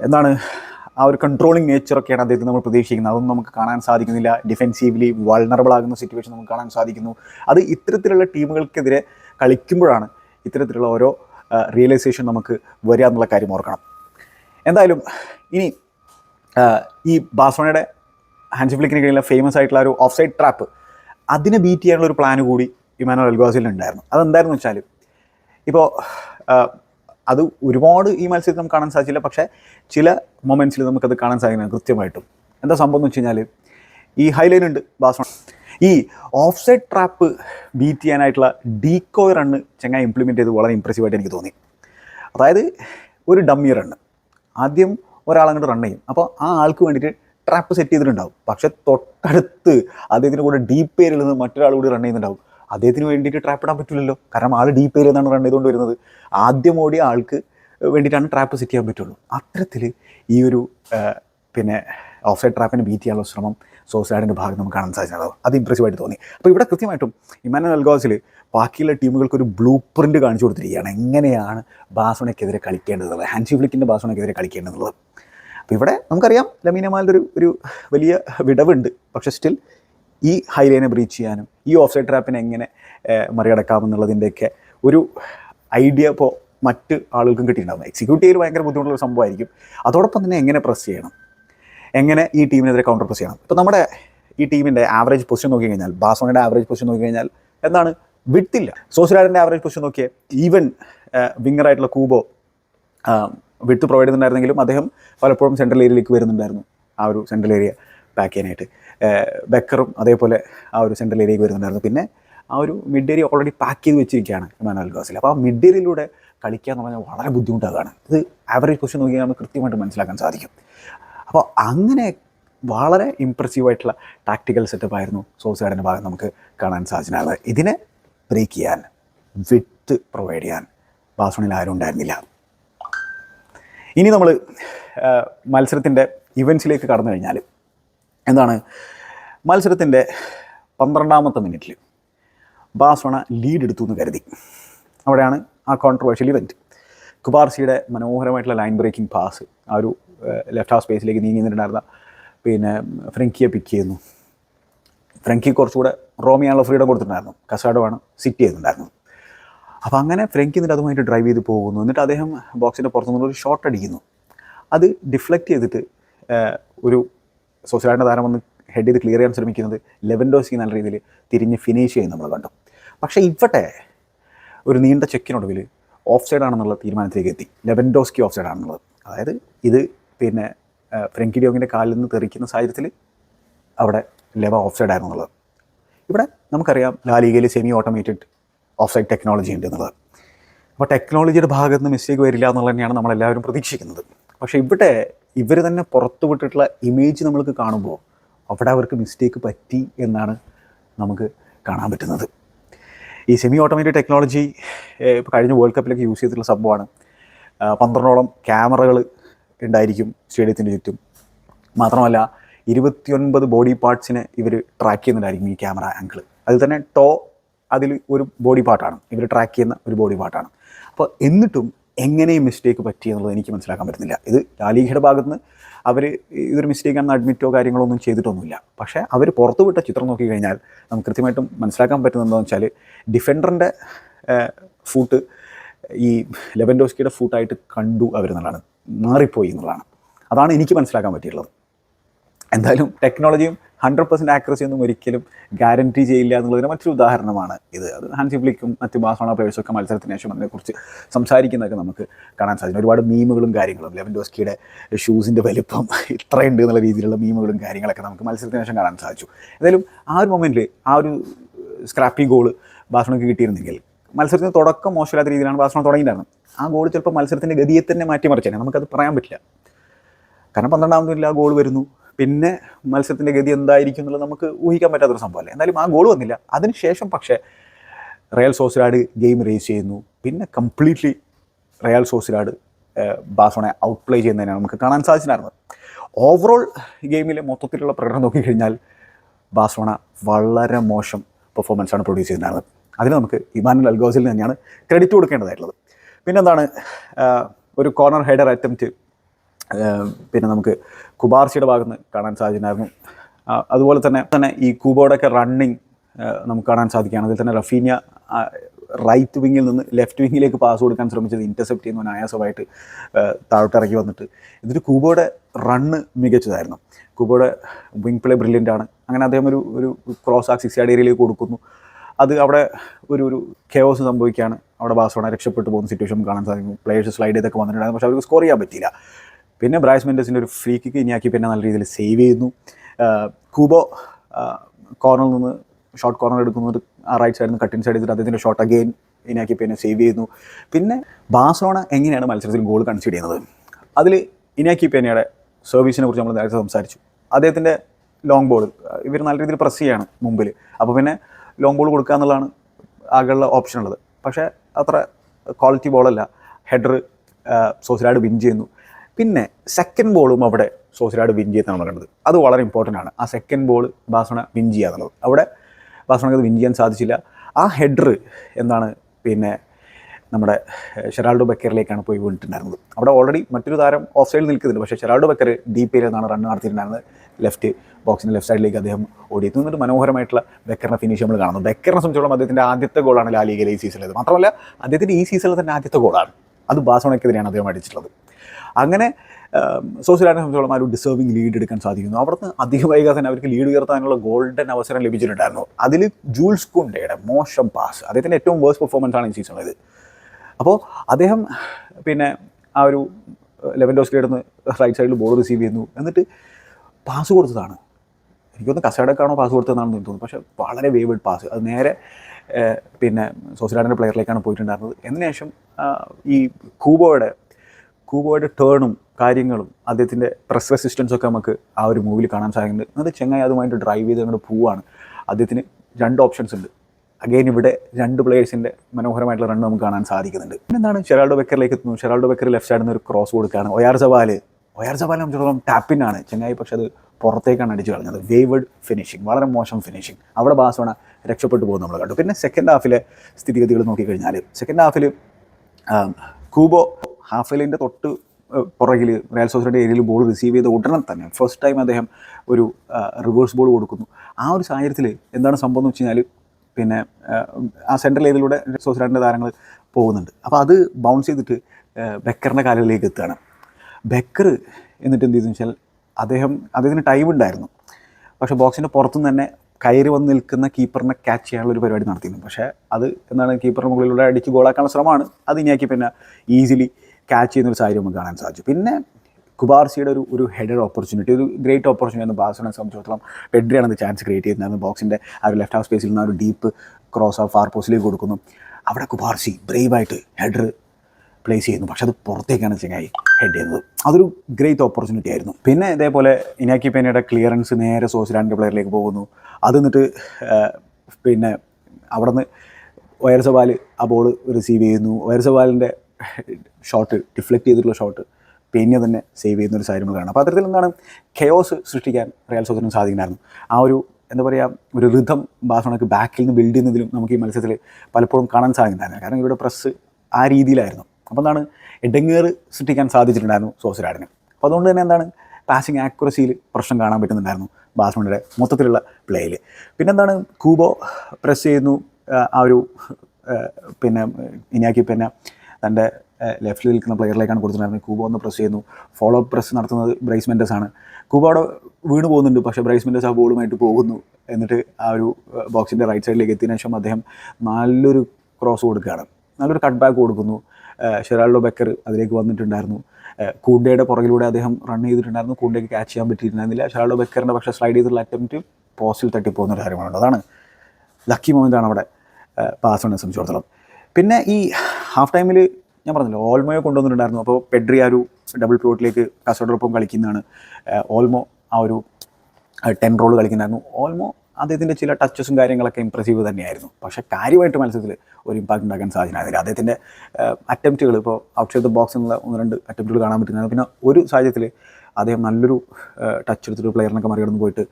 എന്താണ് ആ ഒരു കൺട്രോളിങ് നേച്ചറൊക്കെയാണ് അദ്ദേഹത്തിന് നമ്മൾ പ്രതീക്ഷിക്കുന്നത്. അതൊന്നും നമുക്ക് കാണാൻ സാധിക്കുന്നില്ല. ഡിഫെൻസീവ്ലി വൾണറബിൾ ആകുന്ന സിറ്റുവേഷൻ നമുക്ക് കാണാൻ സാധിക്കുന്നു. അത് ഇത്തരത്തിലുള്ള ടീമുകൾക്കെതിരെ കളിക്കുമ്പോഴാണ് ഇത്തരത്തിലുള്ള ഓരോ റിയലൈസേഷൻ നമുക്ക് വരിക എന്നുള്ള കാര്യം ഓർക്കണം. എന്തായാലും ഇനി ഈ ബാസോണയുടെ ഹാൻസ് ഫ്ലിക്കിന് കീഴിലെ ഫേമസ് ആയിട്ടുള്ള ഒരു ഓഫ് സൈഡ് ട്രാപ്പ് അതിനെ ബീറ്റ് ചെയ്യാനുള്ള ഒരു പ്ലാൻ കൂടി ഇമാനുവൽ അൽഗാസിലുണ്ടായിരുന്നു. അതെന്തായിരുന്നു വെച്ചാൽ ഇപ്പോൾ അത് ഒരുപാട് ഈ മത്സരത്തിൽ നമുക്ക് കാണാൻ സാധിച്ചില്ല. പക്ഷേ ചില മൊമെന്റ്സിൽ നമുക്കത് കാണാൻ സാധിക്കുന്നത് കൃത്യമായിട്ടും. എന്താ സംഭവം എന്ന് വെച്ച് കഴിഞ്ഞാൽ ഈ ഹൈലൈൻ ഉണ്ട് ബാസോൺ ഈ ഓഫ് സൈഡ് ട്രാപ്പ് ബീറ്റ് ചെയ്യാനായിട്ടുള്ള ഡീക്കോയ് റണ്ണ് ചെങ്ങായി ഇംപ്ലിമെന്റ് ചെയ്ത് വളരെ ഇമ്പ്രസീവായിട്ട് എനിക്ക് തോന്നി. അതായത് ഒരു ഡമ്മി റണ്ണ് ആദ്യം ഒരാളങ്ങോട്ട് റൺ ചെയ്യും. അപ്പോൾ ആ ആൾക്ക് വേണ്ടിയിട്ട് ട്രാപ്പ് സെറ്റ് ചെയ്തിട്ടുണ്ടാവും. പക്ഷേ തൊട്ടടുത്ത് അദ്ദേഹത്തിന്റെ കൂടെ ഡീപ്പ് പേരിൽ നിന്ന് മറ്റൊരാൾ കൂടി റൺ ചെയ്യുന്നുണ്ടാവും. അദ്ദേഹത്തിന് വേണ്ടിയിട്ട് ട്രാപ്പ് ഇടാൻ പറ്റില്ലല്ലോ കാരണം ആൾ ഡീപ്പ് ഏരിയ എന്നാണ് റൺ ചെയ്തുകൊണ്ട് വരുന്നത് ആദ്യം ഓടിയ ആൾക്ക് വേണ്ടിയിട്ടാണ് ട്രാപ്പ് സെറ്റ് ചെയ്യാൻ പറ്റുള്ളൂ. അത്തരത്തിൽ ഈ ഒരു പിന്നെ ഓഫ് സൈഡ് ട്രാപ്പിനെ ബീറ്റ് ചെയ്യാനുള്ള ശ്രമം സോസാഡിന്റെ ഭാഗം നമുക്ക് കാണാൻ സാധിച്ചത് അത് ഇമ്പ്രസീവായിട്ട് തോന്നി. അപ്പോൾ ഇവിടെ കൃത്യമായിട്ടും ഇമാനുവൽ അൽഗോസിൽ ബാക്കിയുള്ള ടീമുകൾക്ക് ഒരു ബ്ലൂ പ്രിന്റ് കാണിച്ചു കൊടുത്തിരിക്കുകയാണ്. എങ്ങനെയാണ് ബാസോണയ്ക്കെതിരെ കളിക്കേണ്ടതുള്ളത്? ഹാൻസി ഫ്ലിക്കിന്റെ ബാസോണയ്ക്കെതിരെ കളിക്കേണ്ടതുള്ളത്? അപ്പോൾ ഇവിടെ നമുക്കറിയാം ലമീനമാലിന്റെ ഒരു ഒരു വലിയ വിടവുണ്ട്. പക്ഷേ സ്റ്റിൽ ഈ ഹൈലൈനെ ബ്രീച്ച് ചെയ്യാനും ഈ ഓഫ് സൈഡ് ട്രാപ്പിനെ എങ്ങനെ മറികടക്കാമെന്നുള്ളതിന്റെയൊക്കെ ഒരു ഐഡിയ ഇപ്പോൾ മറ്റ് ആളുകൾക്കും കിട്ടിയിട്ടുണ്ടാകും എക്സിക്യൂട്ട് ചെയ്യൽ ഭയങ്കര ബുദ്ധിമുട്ടുള്ള സംഭവമായിരിക്കും. അതോടൊപ്പം തന്നെ എങ്ങനെ പ്രസ് ചെയ്യണം? എങ്ങനെ ഈ ടീമിനെതിരെ കൗണ്ടർ പ്രസ് ചെയ്യണം? ഇപ്പോൾ നമ്മുടെ ഈ ടീമിന്റെ ആവറേജ് പൊസിഷൻ നോക്കി കഴിഞ്ഞാൽ ബാസോണിയുടെ ആവറേജ് പൊസിഷൻ നോക്കി കഴിഞ്ഞാൽ എന്താണ്? വിട്ടില്ല സോസിലാഡിന്റെ ആവറേജ് പൊസിഷൻ നോക്കിയേ ഈവൻ വിങ്ങറായിട്ടുള്ള കൂബോ വിട്ട് പ്രൊവൈഡ് ചെയ്യുന്നുണ്ടായിരുന്നെങ്കിലും അദ്ദേഹം പലപ്പോഴും സെൻട്രൽ ഏരിയയിലേക്ക് വരുന്നുണ്ടായിരുന്നു. ആ ഒരു സെൻട്രൽ ഏരിയ പാക്ക് ചെയ്യാനായിട്ട്. ബെക്കറും അതേപോലെ ആ ഒരു സെൻട്രൽ ഏരിയയ്ക്ക് വരുന്നുണ്ടായിരുന്നു. പിന്നെ ആ ഒരു മിഡ് ഏരിയ ഓൾറെഡി പാക്ക് ചെയ്ത് വെച്ചിരിക്കുകയാണ് ഇമാനുവൽ ഗോസിൽ. അപ്പോൾ ആ മിഡ് ഏരിയയിലൂടെ കളിക്കുക എന്ന് പറഞ്ഞാൽ വളരെ ബുദ്ധിമുട്ടാകാണ്. ഇത് ആവറേജ് പൊസിഷൻ നോക്കിയാൽ നമുക്ക് കൃത്യമായിട്ട് മനസ്സിലാക്കാൻ സാധിക്കും. അപ്പോൾ അങ്ങനെ വളരെ ഇമ്പ്രസീവായിട്ടുള്ള ടാക്ടിക്കൽ സെറ്റപ്പ് ആയിരുന്നു സോസൈഡിന്റെ ഭാഗം നമുക്ക് കാണാൻ സാധിച്ചിട്ടുള്ളത്. ഇതിനെ ബ്രേക്ക് ചെയ്യാൻ വിത്ത് പ്രൊവൈഡ് ചെയ്യാൻ ബാസോണിൽ ആരും ഉണ്ടായിരുന്നില്ല. ഇനി നമ്മൾ മത്സരത്തിന്റെ ഇവൻസിലേക്ക് കടന്നു കഴിഞ്ഞാൽ എന്താണ്? മത്സരത്തിന്റെ പന്ത്രണ്ടാമത്തെ മിനിറ്റിൽ ബാസോണ ലീഡ് എടുത്തു എന്ന് കരുതി. അവിടെയാണ് ആ കോൺട്രവേഴ്ഷ്യൽ ഇവന്റ് കുബാർസിയുടെ മനോഹരമായിട്ടുള്ള ലൈൻ ബ്രേക്കിംഗ് പാസ് ആ ഒരു ലെഫ്റ്റ് ഹാഫ് സ്പേസിലേക്ക് നീങ്ങി നിന്നിട്ടുണ്ടായിരുന്ന പിന്നെ ഫ്രങ്കിയെ പിക്ക് ചെയ്യുന്നു. ഫ്രങ്കി കുറച്ചുകൂടെ റോമിയാനുള്ള ഫ്രീഡം കൊടുത്തിട്ടുണ്ടായിരുന്നു. കസാഡോ ആണ് സിറ്റ് ചെയ്യുന്നുണ്ടായിരുന്നത്. അപ്പോൾ അങ്ങനെ ഫ്രങ്കി എന്നിട്ട് അതുമായിട്ട് ഡ്രൈവ് ചെയ്ത് പോകുന്നു. എന്നിട്ട് അദ്ദേഹം ബോക്സിന്റെ പുറത്തുനിന്ന് ഒരു ഷോട്ട് അടിക്കുന്നു. അത് ഡിഫ്ലക്റ്റ് ചെയ്തിട്ട് ഒരു സോഷ്യലായിട്ട് താരം വന്ന് ഹെഡ് ചെയ്ത് ക്ലിയർ ചെയ്യാൻ ശ്രമിക്കുന്നത് ലെവൻഡോസ്കി നല്ല രീതിയിൽ തിരിഞ്ഞ് ഫിനിഷ് ചെയ്യുന്നത് നമ്മൾ കണ്ടു. പക്ഷേ ഇവിടെ ഒരു നീണ്ട ചെക്കിനൊടുവിൽ ഓഫ് സൈഡ് ആണെന്നുള്ള തീരുമാനത്തിലേക്ക് എത്തി. ലെവൻഡോസ്കി ഓഫ് സൈഡ് ആണെന്നുള്ളത്. അതായത് ഇത് പിന്നെ ഫ്രങ്കി ഡിയോങ്ങിന്റെ കാലിൽ നിന്ന് തെറിക്കുന്ന സാഹചര്യത്തിൽ അവിടെ ലെവ ഓഫ് സൈഡ് ആയിരുന്നു എന്നുള്ളത് ഇവിടെ നമുക്കറിയാം ലാലിഗയിൽ semi automated offside technology ഉണ്ട് എന്നുള്ളത്. അപ്പോൾ ടെക്നോളജിയുടെ ഭാഗത്ത് നിന്ന് മിസ്റ്റേക്ക് വരില്ല എന്നുള്ളത് തന്നെയാണ് നമ്മളെല്ലാവരും പ്രതീക്ഷിക്കുന്നത്. പക്ഷേ ഇവിടെ ഇവർ തന്നെ പുറത്തു വിട്ടിട്ടുള്ള ഇമേജ് നമ്മൾക്ക് കാണുമ്പോൾ അവിടെ അവർക്ക് മിസ്റ്റേക്ക് പറ്റി എന്നാണ് നമുക്ക് കാണാൻ പറ്റുന്നത്. ഈ സെമി ഓട്ടോമാറ്റിക് ടെക്നോളജി ഇപ്പോൾ കഴിഞ്ഞ വേൾഡ് കപ്പിലൊക്കെ യൂസ് ചെയ്തിട്ടുള്ള സംഭവമാണ്. പന്ത്രണ്ടോളം ക്യാമറകൾ ഉണ്ടായിരിക്കും സ്റ്റേഡിയത്തിന്റെ ചുറ്റും. മാത്രമല്ല ഇരുപത്തിയൊൻപത് ബോഡി പാർട്സിനെ ഇവർ ട്രാക്ക് ചെയ്യുന്നുണ്ടായിരിക്കും ഈ ക്യാമറ ആംഗിൾ അതിൽ തന്നെ ടോ അതിൽ ഒരു ബോഡി പാർട്ടാണ് ഇവർ ട്രാക്ക് ചെയ്യുന്ന ഒരു ബോഡി പാർട്ടാണ് അപ്പോൾ എന്നിട്ടും എങ്ങനെ മിസ്റ്റേക്ക് പറ്റി എന്നുള്ളത് എനിക്ക് മനസ്സിലാക്കാൻ പറ്റുന്നില്ല. ഇത് ലാലീഹയുടെ ഭാഗത്ത് നിന്ന് അവർ ഇതൊരു മിസ്റ്റേക്കാണെന്ന് അഡ്മിറ്റോ കാര്യങ്ങളോ ഒന്നും ചെയ്തിട്ടൊന്നുമില്ല. പക്ഷേ അവർ പുറത്തുവിട്ട ചിത്രം നോക്കി കഴിഞ്ഞാൽ നമുക്ക് കൃത്യമായിട്ടും മനസ്സിലാക്കാൻ പറ്റുന്നത് വെച്ചാൽ ഡിഫൻഡറിന്റെ ഫൂട്ട് ഈ ലെബൻഡോസ്കിയുടെ ഫൂട്ടായിട്ട് കണ്ടു അവരെന്നുള്ളതാണ് മാറിപ്പോയി എന്നുള്ളതാണ്. അതാണ് എനിക്ക് മനസ്സിലാക്കാൻ പറ്റിയിട്ടുള്ളത്. എന്തായാലും ടെക്നോളജിയും ഹൺഡ്രഡ് പെർസെന്റ് ആക്യുറസി ഒന്നും ഒരിക്കലും ഗ്യാരണ്ടി ചെയ്യില്ല എന്നുള്ളതിന് മറ്റൊരു ഉദാഹരണമാണ് ഇത്. അത് ഹാൻസി ഫ്ലിക്കും മറ്റ് ബാസോണ പ്ലേഴ്സൊക്കെ മത്സരത്തിന് ശേഷം അതിനെക്കുറിച്ച് സംസാരിക്കുന്നതൊക്കെ നമുക്ക് കാണാൻ സാധിക്കും. ഒരുപാട് മീമുകളും കാര്യങ്ങളും. ലെവൻ ലെവൻഡോസ്കിയുടെ ഷൂസിന്റെ വലിപ്പം ഇത്രയുണ്ട് എന്നുള്ള രീതിയിലുള്ള മീമുകളും കാര്യങ്ങളൊക്കെ നമുക്ക് മത്സരത്തിന് ശേഷം കാണാൻ സാധിച്ചു. എന്തായാലും ആ ഒരു മൊമെന്റിൽ ആ ഒരു സ്ക്രാപ്പി ഗോൾ ബാസോണയ്ക്ക് കിട്ടിയിരുന്നെങ്കിൽ മത്സരത്തിന് തുടക്കം മോശമില്ലാത്ത രീതിയിലാണ് ബാസോണ തുടങ്ങിയിട്ടുണ്ടായിരുന്നത്. ആ ഗോൾ ചിലപ്പോൾ മത്സരത്തിന്റെ ഗതിയെ തന്നെ മാറ്റിമറിച്ചേനെ. നമുക്കത് പറയാൻ പറ്റില്ല. കാരണം പന്ത്രണ്ടാമതില്ല ആ ഗോൾ വരുന്നു. പിന്നെ മത്സരത്തിന്റെ ഗതി എന്തായിരിക്കും എന്നുള്ളത് നമുക്ക് ഊഹിക്കാൻ പറ്റാത്തൊരു സംഭവമല്ലേ? എന്നാലും ആ ഗോൾ വന്നില്ല. അതിനുശേഷം പക്ഷേ റയൽ സോസിലാട് ഗെയിം റേസ് ചെയ്യുന്നു. പിന്നെ കംപ്ലീറ്റ്ലി റയൽ സോസിലാട് ബാസോണെ ഔട്ട് പ്ലേ ചെയ്യുന്നതിനാണ് നമുക്ക് കാണാൻ സാധിച്ചിട്ടുണ്ടായിരുന്നത് ഓവറോൾ ഗെയിമിലെ മൊത്തത്തിലുള്ള പ്രകടനം നോക്കിക്കഴിഞ്ഞാൽ ബാസോണ വളരെ മോശം പെർഫോമൻസാണ് പ്രൊഡ്യൂസ് ചെയ്യുന്നത് അതിന് നമുക്ക് ഇമാനുൽ അൽഗോസിൽ തന്നെയാണ് ക്രെഡിറ്റ് കൊടുക്കേണ്ടതായിട്ടുള്ളത്. പിന്നെന്താണ് ഒരു കോർണർ ഹെഡർ അറ്റംപ്റ്റ് പിന്നെ നമുക്ക് കുബാർസിയുടെ ഭാഗത്ത് കാണാൻ സാധിച്ചിട്ടുണ്ടായിരുന്നു. അതുപോലെ തന്നെ തന്നെ ഈ കൂബോടൊക്കെ റണ്ണിങ് നമുക്ക് കാണാൻ സാധിക്കുകയാണ്. അതിൽ തന്നെ റഫീനിയ റൈറ്റ് വിങ്ങിൽ നിന്ന് ലെഫ്റ്റ് വിങ്ങിലേക്ക് പാസ് കൊടുക്കാൻ ശ്രമിച്ചത് ഇന്റർസെപ്റ്റ് ചെയ്യുന്ന അനായാസമായിട്ട് താഴോട്ടിറങ്ങി വന്നിട്ട്. എന്നിട്ട് കൂബോയുടെ റണ്ണ് മികച്ചതായിരുന്നു. കൂബോയുടെ വിങ് പ്ലേ ബ്രില്യന്റ് ആണ്. അങ്ങനെ അദ്ദേഹം ഒരു ഒരു ക്രോസ് ആ സിക്സ് ഏരിയയിലേക്ക് കൊടുക്കുന്നു. അത് അവിടെ ഒരു ഒരു കെയോസ് സംഭവിക്കുകയാണ്. അവിടെ ബാസോണ രക്ഷപ്പെട്ടു പോകുന്ന സിറ്റുവേഷൻ കാണാൻ സാധിക്കും. പ്ലേയേഴ്സ് സ്ലൈഡ് ചെയ്തൊക്കെ വന്നിട്ടുണ്ടായിരുന്നു. പക്ഷേ അവർക്ക് സ്കോർ ചെയ്യാൻ പറ്റിയില്ല. പിന്നെ ബ്രൈസ് മെൻഡസിന്റെ ഒരു ഫ്രീ കിക്ക് ഇനിയാക്കി പിന്നെ നല്ല രീതിയിൽ സേവ് ചെയ്യുന്നു. കൂബോ കോർണറിൽ നിന്ന് ഷോർട്ട് കോർണർ എടുക്കുന്നത് ആ റൈറ്റ് സൈഡിൽ നിന്ന് കട്ടിൻ സൈഡ് ചെയ്തിട്ട് അദ്ദേഹത്തിന്റെ ഷോട്ട് അഗെയിൻ ഇനിയാക്കി പിന്നെ സേവ് ചെയ്യുന്നു. പിന്നെ ബാസോണ എങ്ങനെയാണ് മത്സരത്തിൽ ഗോൾ കൺസീഡ് ചെയ്യുന്നത്? അതിൽ ഇനിയാക്കി പേനയുടെ സർവീസിനെ കുറിച്ച് നമ്മൾ നേരത്തെ സംസാരിച്ചു. അദ്ദേഹത്തിന്റെ ലോങ് ബോൾ ഇവർ നല്ല രീതിയിൽ പ്രസ് ചെയ്യാണ് മുമ്പിൽ. അപ്പോൾ പിന്നെ ലോങ് ബോൾ കൊടുക്കുക എന്നുള്ളതാണ് ആകെയുള്ള ഓപ്ഷൻ ഉള്ളത്. പക്ഷേ അത്ര ക്വാളിറ്റി ബോളല്ല ഹെഡർ സോസിലായിട്ട് വിൻ ചെയ്യുന്നു. പിന്നെ സെക്കൻഡ് ബോളും അവിടെ സോസിലാട് വിൻ ചെയ്യുന്നതാണ് നമ്മൾ കണ്ടത് അത് വളരെ ഇമ്പോർട്ടന്റ് ആണ്. ആ സെക്കൻഡ് ബോൾ ബാസണ വിൻ ചെയ്യുക എന്നുള്ളത് അവിടെ ബാസണക്ക് അത് വിൻ ചെയ്യാൻ സാധിച്ചില്ല. ആ ഹെഡർ എന്താണ്? പിന്നെ നമ്മുടെ ഷെറാൾഡോ ബക്കറിലേക്കാണ് പോയി വീണിട്ടുണ്ടായിരുന്നത്. അവിടെ ഓൾറെഡി മറ്റൊരു താരം ഓഫ് സൈഡിൽ നിൽക്കുന്നുണ്ട്. പക്ഷേ ഷെറാൾഡോ ബക്കർ ഡീപ്പ് ഏരിയ നിന്നാണ് റൺ നടത്തിയിട്ടുണ്ടായിരുന്നത്. ലെഫ്റ്റ് ബോക്സിന്റെ ലെഫ്റ്റ് സൈഡിലേക്ക് അദ്ദേഹം ഓടി. എന്നിട്ട് മനോഹരമായിട്ടുള്ള ബക്കറിനെ ഫിനിഷ് നമ്മൾ കാണുന്നു. ബക്കറിനെ സംബന്ധിച്ചോളം അദ്ദേഹത്തിന്റെ ആദ്യത്തെ ഗോളാണ് ലാ ലീഗയിലെ ഈ സീസണിൽ മാത്രമല്ല അദ്ദേഹത്തിന്റെ ഈ സീസണിൽ തന്നെ ആദ്യത്തെ ഗോളാണ് അത് ബാസോണയ്ക്കെതിരെയാണ് അദ്ദേഹം അടിച്ചിട്ടുള്ളത്. അങ്ങനെ സോഷ്യൽ സംബന്ധിച്ചോളം ആ ഒരു ഡിസേർവിംഗ് ലീഡ് എടുക്കാൻ സാധിക്കുന്നു. അവിടുന്ന് അധികം വൈകാതെ തന്നെ അവർക്ക് ലീഡ് ഉയർത്താനുള്ള ഗോൾഡൻ അവസരം ലഭിച്ചിട്ടുണ്ടായിരുന്നു. അതിൽ ജൂൾസ് കുണ്ടയുടെ മോശം പാസ് അദ്ദേഹത്തിന്റെ ഏറ്റവും വേഴ്സ് പെർഫോമൻസ് ആണ് ഈ സീസണിൽ അപ്പോൾ അദ്ദേഹം പിന്നെ ആ ഒരു ലെവൻ ലെവൻഡോസ്കിയുടെ നിന്ന് റൈറ്റ് സൈഡിൽ ബോൾ റിസീവ് ചെയ്യുന്നു. എന്നിട്ട് പാസ് കൊടുത്തതാണ്. എനിക്കൊന്ന് കസേടക്കാണോ പാസ് കൊടുത്തതെന്നാണെന്ന് എനിക്ക് തോന്നുന്നു പക്ഷേ വളരെ വേവേഡ് പാസ് അത് നേരെ പിന്നെ സോസിലാഡിന്റെ പ്ലെയറിലേക്കാണ് പോയിട്ടുണ്ടായിരുന്നത്. എന്നതിന് ശേഷം ഈ കൂബോയുടെ കൂബോയുടെ ടേണും കാര്യങ്ങളും അദ്ദേഹത്തിന്റെ പ്രസ് റെസിസ്റ്റൻസ് ഒക്കെ നമുക്ക് ആ ഒരു മൂവിൽ കാണാൻ സാധിക്കുന്നുണ്ട്. എന്നിട്ട് ചെങ്ങായി അതുമായിട്ട് ഡ്രൈവ് ചെയ്ത് അങ്ങോട്ട് പോവുകയാണ്. അദ്ദേഹത്തിന് രണ്ട് ഓപ്ഷൻസ് ഉണ്ട്. അഗെയിൻ ഇവിടെ രണ്ട് പ്ലേയേഴ്സിന്റെ മനോഹരമായിട്ടുള്ള റൺ നമുക്ക് കാണാൻ സാധിക്കുന്നുണ്ട്. പിന്നെ എന്താണ് ഷെറാൾഡോ ബക്കറിലേക്ക് എത്തുന്നു. ഷെറാൾഡോ ബക്കർ ലെഫ്റ്റ് സൈഡിൽ നിന്ന് ഒരു ക്രോസ് കൊടുക്കുകയാണ്. ഒയാർ സവാൽ ഒയാർ സവാൽ നമുക്കിടത്തോളം ടാപ്പിനാണ് ചെങ്ങായി പക്ഷെ അത് പുറത്തേക്കാണ് അടിച്ചു കളഞ്ഞത്. വേവേഡ് ഫിനിഷിംഗ് വളരെ മോശം ഫിനിഷിംഗ് അവിടെ ബാസോണ രക്ഷപ്പെട്ടു പോകുന്നത് നമ്മൾ കണ്ടു. പിന്നെ സെക്കൻഡ് ഹാഫിലെ സ്ഥിതിഗതികൾ നോക്കിക്കഴിഞ്ഞാൽ സെക്കൻഡ് ഹാഫിൽ കൂബോ ഹാഫലിന്റെ തൊട്ട് പുറകിൽ റയൽ സോസിയുടെ ഏരിയയിൽ ബോൾ റിസീവ് ചെയ്ത ഉടനെ തന്നെ ഫസ്റ്റ് ടൈം അദ്ദേഹം ഒരു റിവേഴ്സ് ബോൾ കൊടുക്കുന്നു. ആ ഒരു സാഹചര്യത്തിൽ എന്താണ് സംഭവം എന്ന് വെച്ച് കഴിഞ്ഞാൽ പിന്നെ ആ, സെൻട്രൽ ഏരിയയിലൂടെ സോസിലാഡിന്റെ താരങ്ങൾ പോകുന്നുണ്ട്. അപ്പോൾ അത് ബൗൺസ് ചെയ്തിട്ട് ബെക്കറിന്റെ കാലുകളിലേക്ക് എത്തുകയാണ്. ബെക്കർ എന്നിട്ട് എന്ത് ചെയ്തു വെച്ചാൽ അദ്ദേഹം അദ്ദേഹത്തിന് ടൈം ഉണ്ടായിരുന്നു. പക്ഷേ ബോക്സിന്റെ പുറത്തുനിന്ന് തന്നെ കയറി വന്ന് നിൽക്കുന്ന കീപ്പറിനെ ക്യാച്ച് ചെയ്യാനുള്ള ഒരു പരിപാടി നടത്തിയിരുന്നു. പക്ഷേ അത് എന്താണ് കീപ്പറിന് മുകളിലൂടെ അടിച്ച് ഗോളാക്കാനുള്ള ശ്രമമാണ്. അത് ഇനിയാക്കി പിന്നെ ഈസിലി ക്യാച്ച് ചെയ്യുന്ന ഒരു സാഹചര്യം നമുക്ക് കാണാൻ സാധിച്ചു. പിന്നെ കുബാർസിയുടെ ഒരു ഒരു ഹെഡർ ഓപ്പർച്യൂണിറ്റി ഒരു ഗ്രേറ്റ് ഓപ്പർച്യൂണിറ്റി ആണ് ബാസിനെ സംബന്ധിച്ചിടത്തോളം. പെഡ്രിയാണ് അത് ചാൻസ് ക്രിയേറ്റ് ചെയ്യുന്നത് ബോക്സിന്റെ ആ ഒരു ലെഫ്റ്റ് ഹാഫ് സ്പേസിൽ നിന്ന് ഒരു ഡീപ്പ് ക്രോസ് ഓഫ് ഫാർ പോസ്റ്റിലേക്ക് കൊടുക്കുന്നു. അവിടെ കുബാർസി ബ്രേവായിട്ട് ഹെഡർ പ്ലേസ് ചെയ്യുന്നു. പക്ഷെ അത് പുറത്തേക്കാണ് ചെങ്ങായി ഹെഡ് ചെയ്യുന്നത്. അതൊരു ഗ്രേറ്റ് ഓപ്പർച്യൂണിറ്റി ആയിരുന്നു. പിന്നെ ഇതേപോലെ ഇനാക്കി പേനയുടെ ക്ലിയറൻസ് നേരെ സോസിലാൻഡ് പ്ലെയറിലേക്ക് പോകുന്നു. അത് എന്നിട്ട് പിന്നെ അവിടെ നിന്ന് വയർസവാൽ ആ ബോൾ റിസീവ് ചെയ്യുന്നു. വയർസവാലിന്റെ ഷോട്ട് ഡിഫ്ലക്റ്റ് ചെയ്തിട്ടുള്ള ഷോട്ട് പിന്നെ തന്നെ സേവ് ചെയ്യുന്ന ഒരു സാഹചര്യം കാണാം അപ്പോൾ അത്തരത്തിൽ എന്താണ് കെയോസ് സൃഷ്ടിക്കാൻ റയൽ സോദറിന് സാധിക്കുന്നുണ്ടായിരുന്നു ആ ഒരു എന്താ പറയുക ഒരു ഋതം ബാസണക്ക് ബാക്കിൽ നിന്ന് ബിൽഡ് ചെയ്യുന്നതിലും നമുക്ക് ഈ മത്സരത്തിൽ പലപ്പോഴും കാണാൻ സാധിക്കുന്നുണ്ടായിരുന്നു. കാരണം ഇവരുടെ പ്രസ് ആ രീതിയിലായിരുന്നു. അപ്പോൾ എന്താണ് എഡങ്ങേറ് സൃഷ്ടിക്കാൻ സാധിച്ചിട്ടുണ്ടായിരുന്നു സോസരാഡിന് അപ്പോൾ അതുകൊണ്ട് തന്നെ എന്താണ് പാസിംഗ് ആക്യുറസിയിൽ പ്രശ്നം കാണാൻ പറ്റുന്നുണ്ടായിരുന്നു ബാസ്മണിയുടെ മൊത്തത്തിലുള്ള പ്ലേയിൽ പിന്നെന്താണ് കൂബോ പ്രസ് ചെയ്യുന്നു ആ ഒരു പിന്നെ ഇനിയാക്കി പിന്നെ തന്റെ ലെഫ്റ്റിൽ നിൽക്കുന്ന പ്ലെയറിലേക്കാണ് കൊടുത്തിട്ടുണ്ടായിരുന്നത്. കൂബ ഒന്ന് പ്രസ് ചെയ്യുന്നു. ഫോളോ അപ്പ് പ്രസ് നടത്തുന്നത് ബ്രൈസ് ആണ്. കൂബ അവിടെ വീണ് പോകുന്നുണ്ട് പക്ഷേ ബ്രൈസ് മെൻഡസ് ആ ബോളുമായിട്ട് പോകുന്നു. എന്നിട്ട് ആ ഒരു ബോക്സിന്റെ റൈറ്റ് സൈഡിലേക്ക് എത്തിയതിനു ശേഷം അദ്ദേഹം നല്ലൊരു ക്രോസ് കൊടുക്കുകയാണ്. നല്ലൊരു കട്ട് ബാക്ക് കൊടുക്കുന്നു. ഷെറാൾഡോ ബെക്കർ അതിലേക്ക് വന്നിട്ടുണ്ടായിരുന്നു. കൂണ്ടയുടെ പുറകിലൂടെ അദ്ദേഹം റൺ ചെയ്തിട്ടുണ്ടായിരുന്നു. കൂണ്ടയ്ക്ക് ക്യാച്ച് ചെയ്യാൻ പറ്റിയിട്ടുണ്ടായിരുന്നില്ല ഷെറാൾഡോ ബെക്കറിന്റെ പക്ഷേ സ്ലൈഡ് ചെയ്തിട്ടുള്ള അറ്റംപ്റ്റ് പോസ്റ്റിൽ തട്ടിപ്പോകുന്ന ഒരു കാര്യമാണ് അതാണ് ലക്കി മൊമെന്റ് ആണ് അവിടെ. പാസ് സംബന്ധിച്ചിടത്തോളം. പിന്നെ ഈ ഹാഫ് ടൈമിൽ ഞാൻ പറഞ്ഞല്ലോ ഓൾമോയെ കൊണ്ടുവന്നിട്ടുണ്ടായിരുന്നു. അപ്പോൾ പെഡ്രി ആ ഒരു ഡബിൾ പ്ലോട്ടിലേക്ക് കസോടൊപ്പം കളിക്കുന്നതാണ്. ഓൾമോ ആ ഒരു ടെൻ റോൾ കളിക്കുന്നുണ്ടായിരുന്നു ഓൾമോ അദ്ദേഹത്തിന്റെ ചില ടച്ചസും കാര്യങ്ങളൊക്കെ ഇമ്പ്രസീവ് തന്നെയായിരുന്നു. പക്ഷേ കാര്യമായിട്ട് മത്സരത്തിൽ ഒരു ഇമ്പാക്റ്റ് ഉണ്ടാക്കാൻ സാധ്യമായിരുന്നില്ല അദ്ദേഹത്തിന്റെ അറ്റംപ്റ്റുകൾ ഇപ്പോൾ ഔട്ട്സൈഡ് ദ ബോക്സ് എന്നുള്ള ഒന്ന് രണ്ട് അറ്റംപ്റ്റുകൾ കാണാൻ പറ്റുന്നതാണ്. പിന്നെ ഒരു സാഹചര്യത്തിൽ അദ്ദേഹം നല്ലൊരു ടച്ച് എടുത്തിട്ട് പ്ലെയറിനൊക്കെ മറികടന്ന് പോയിട്ട്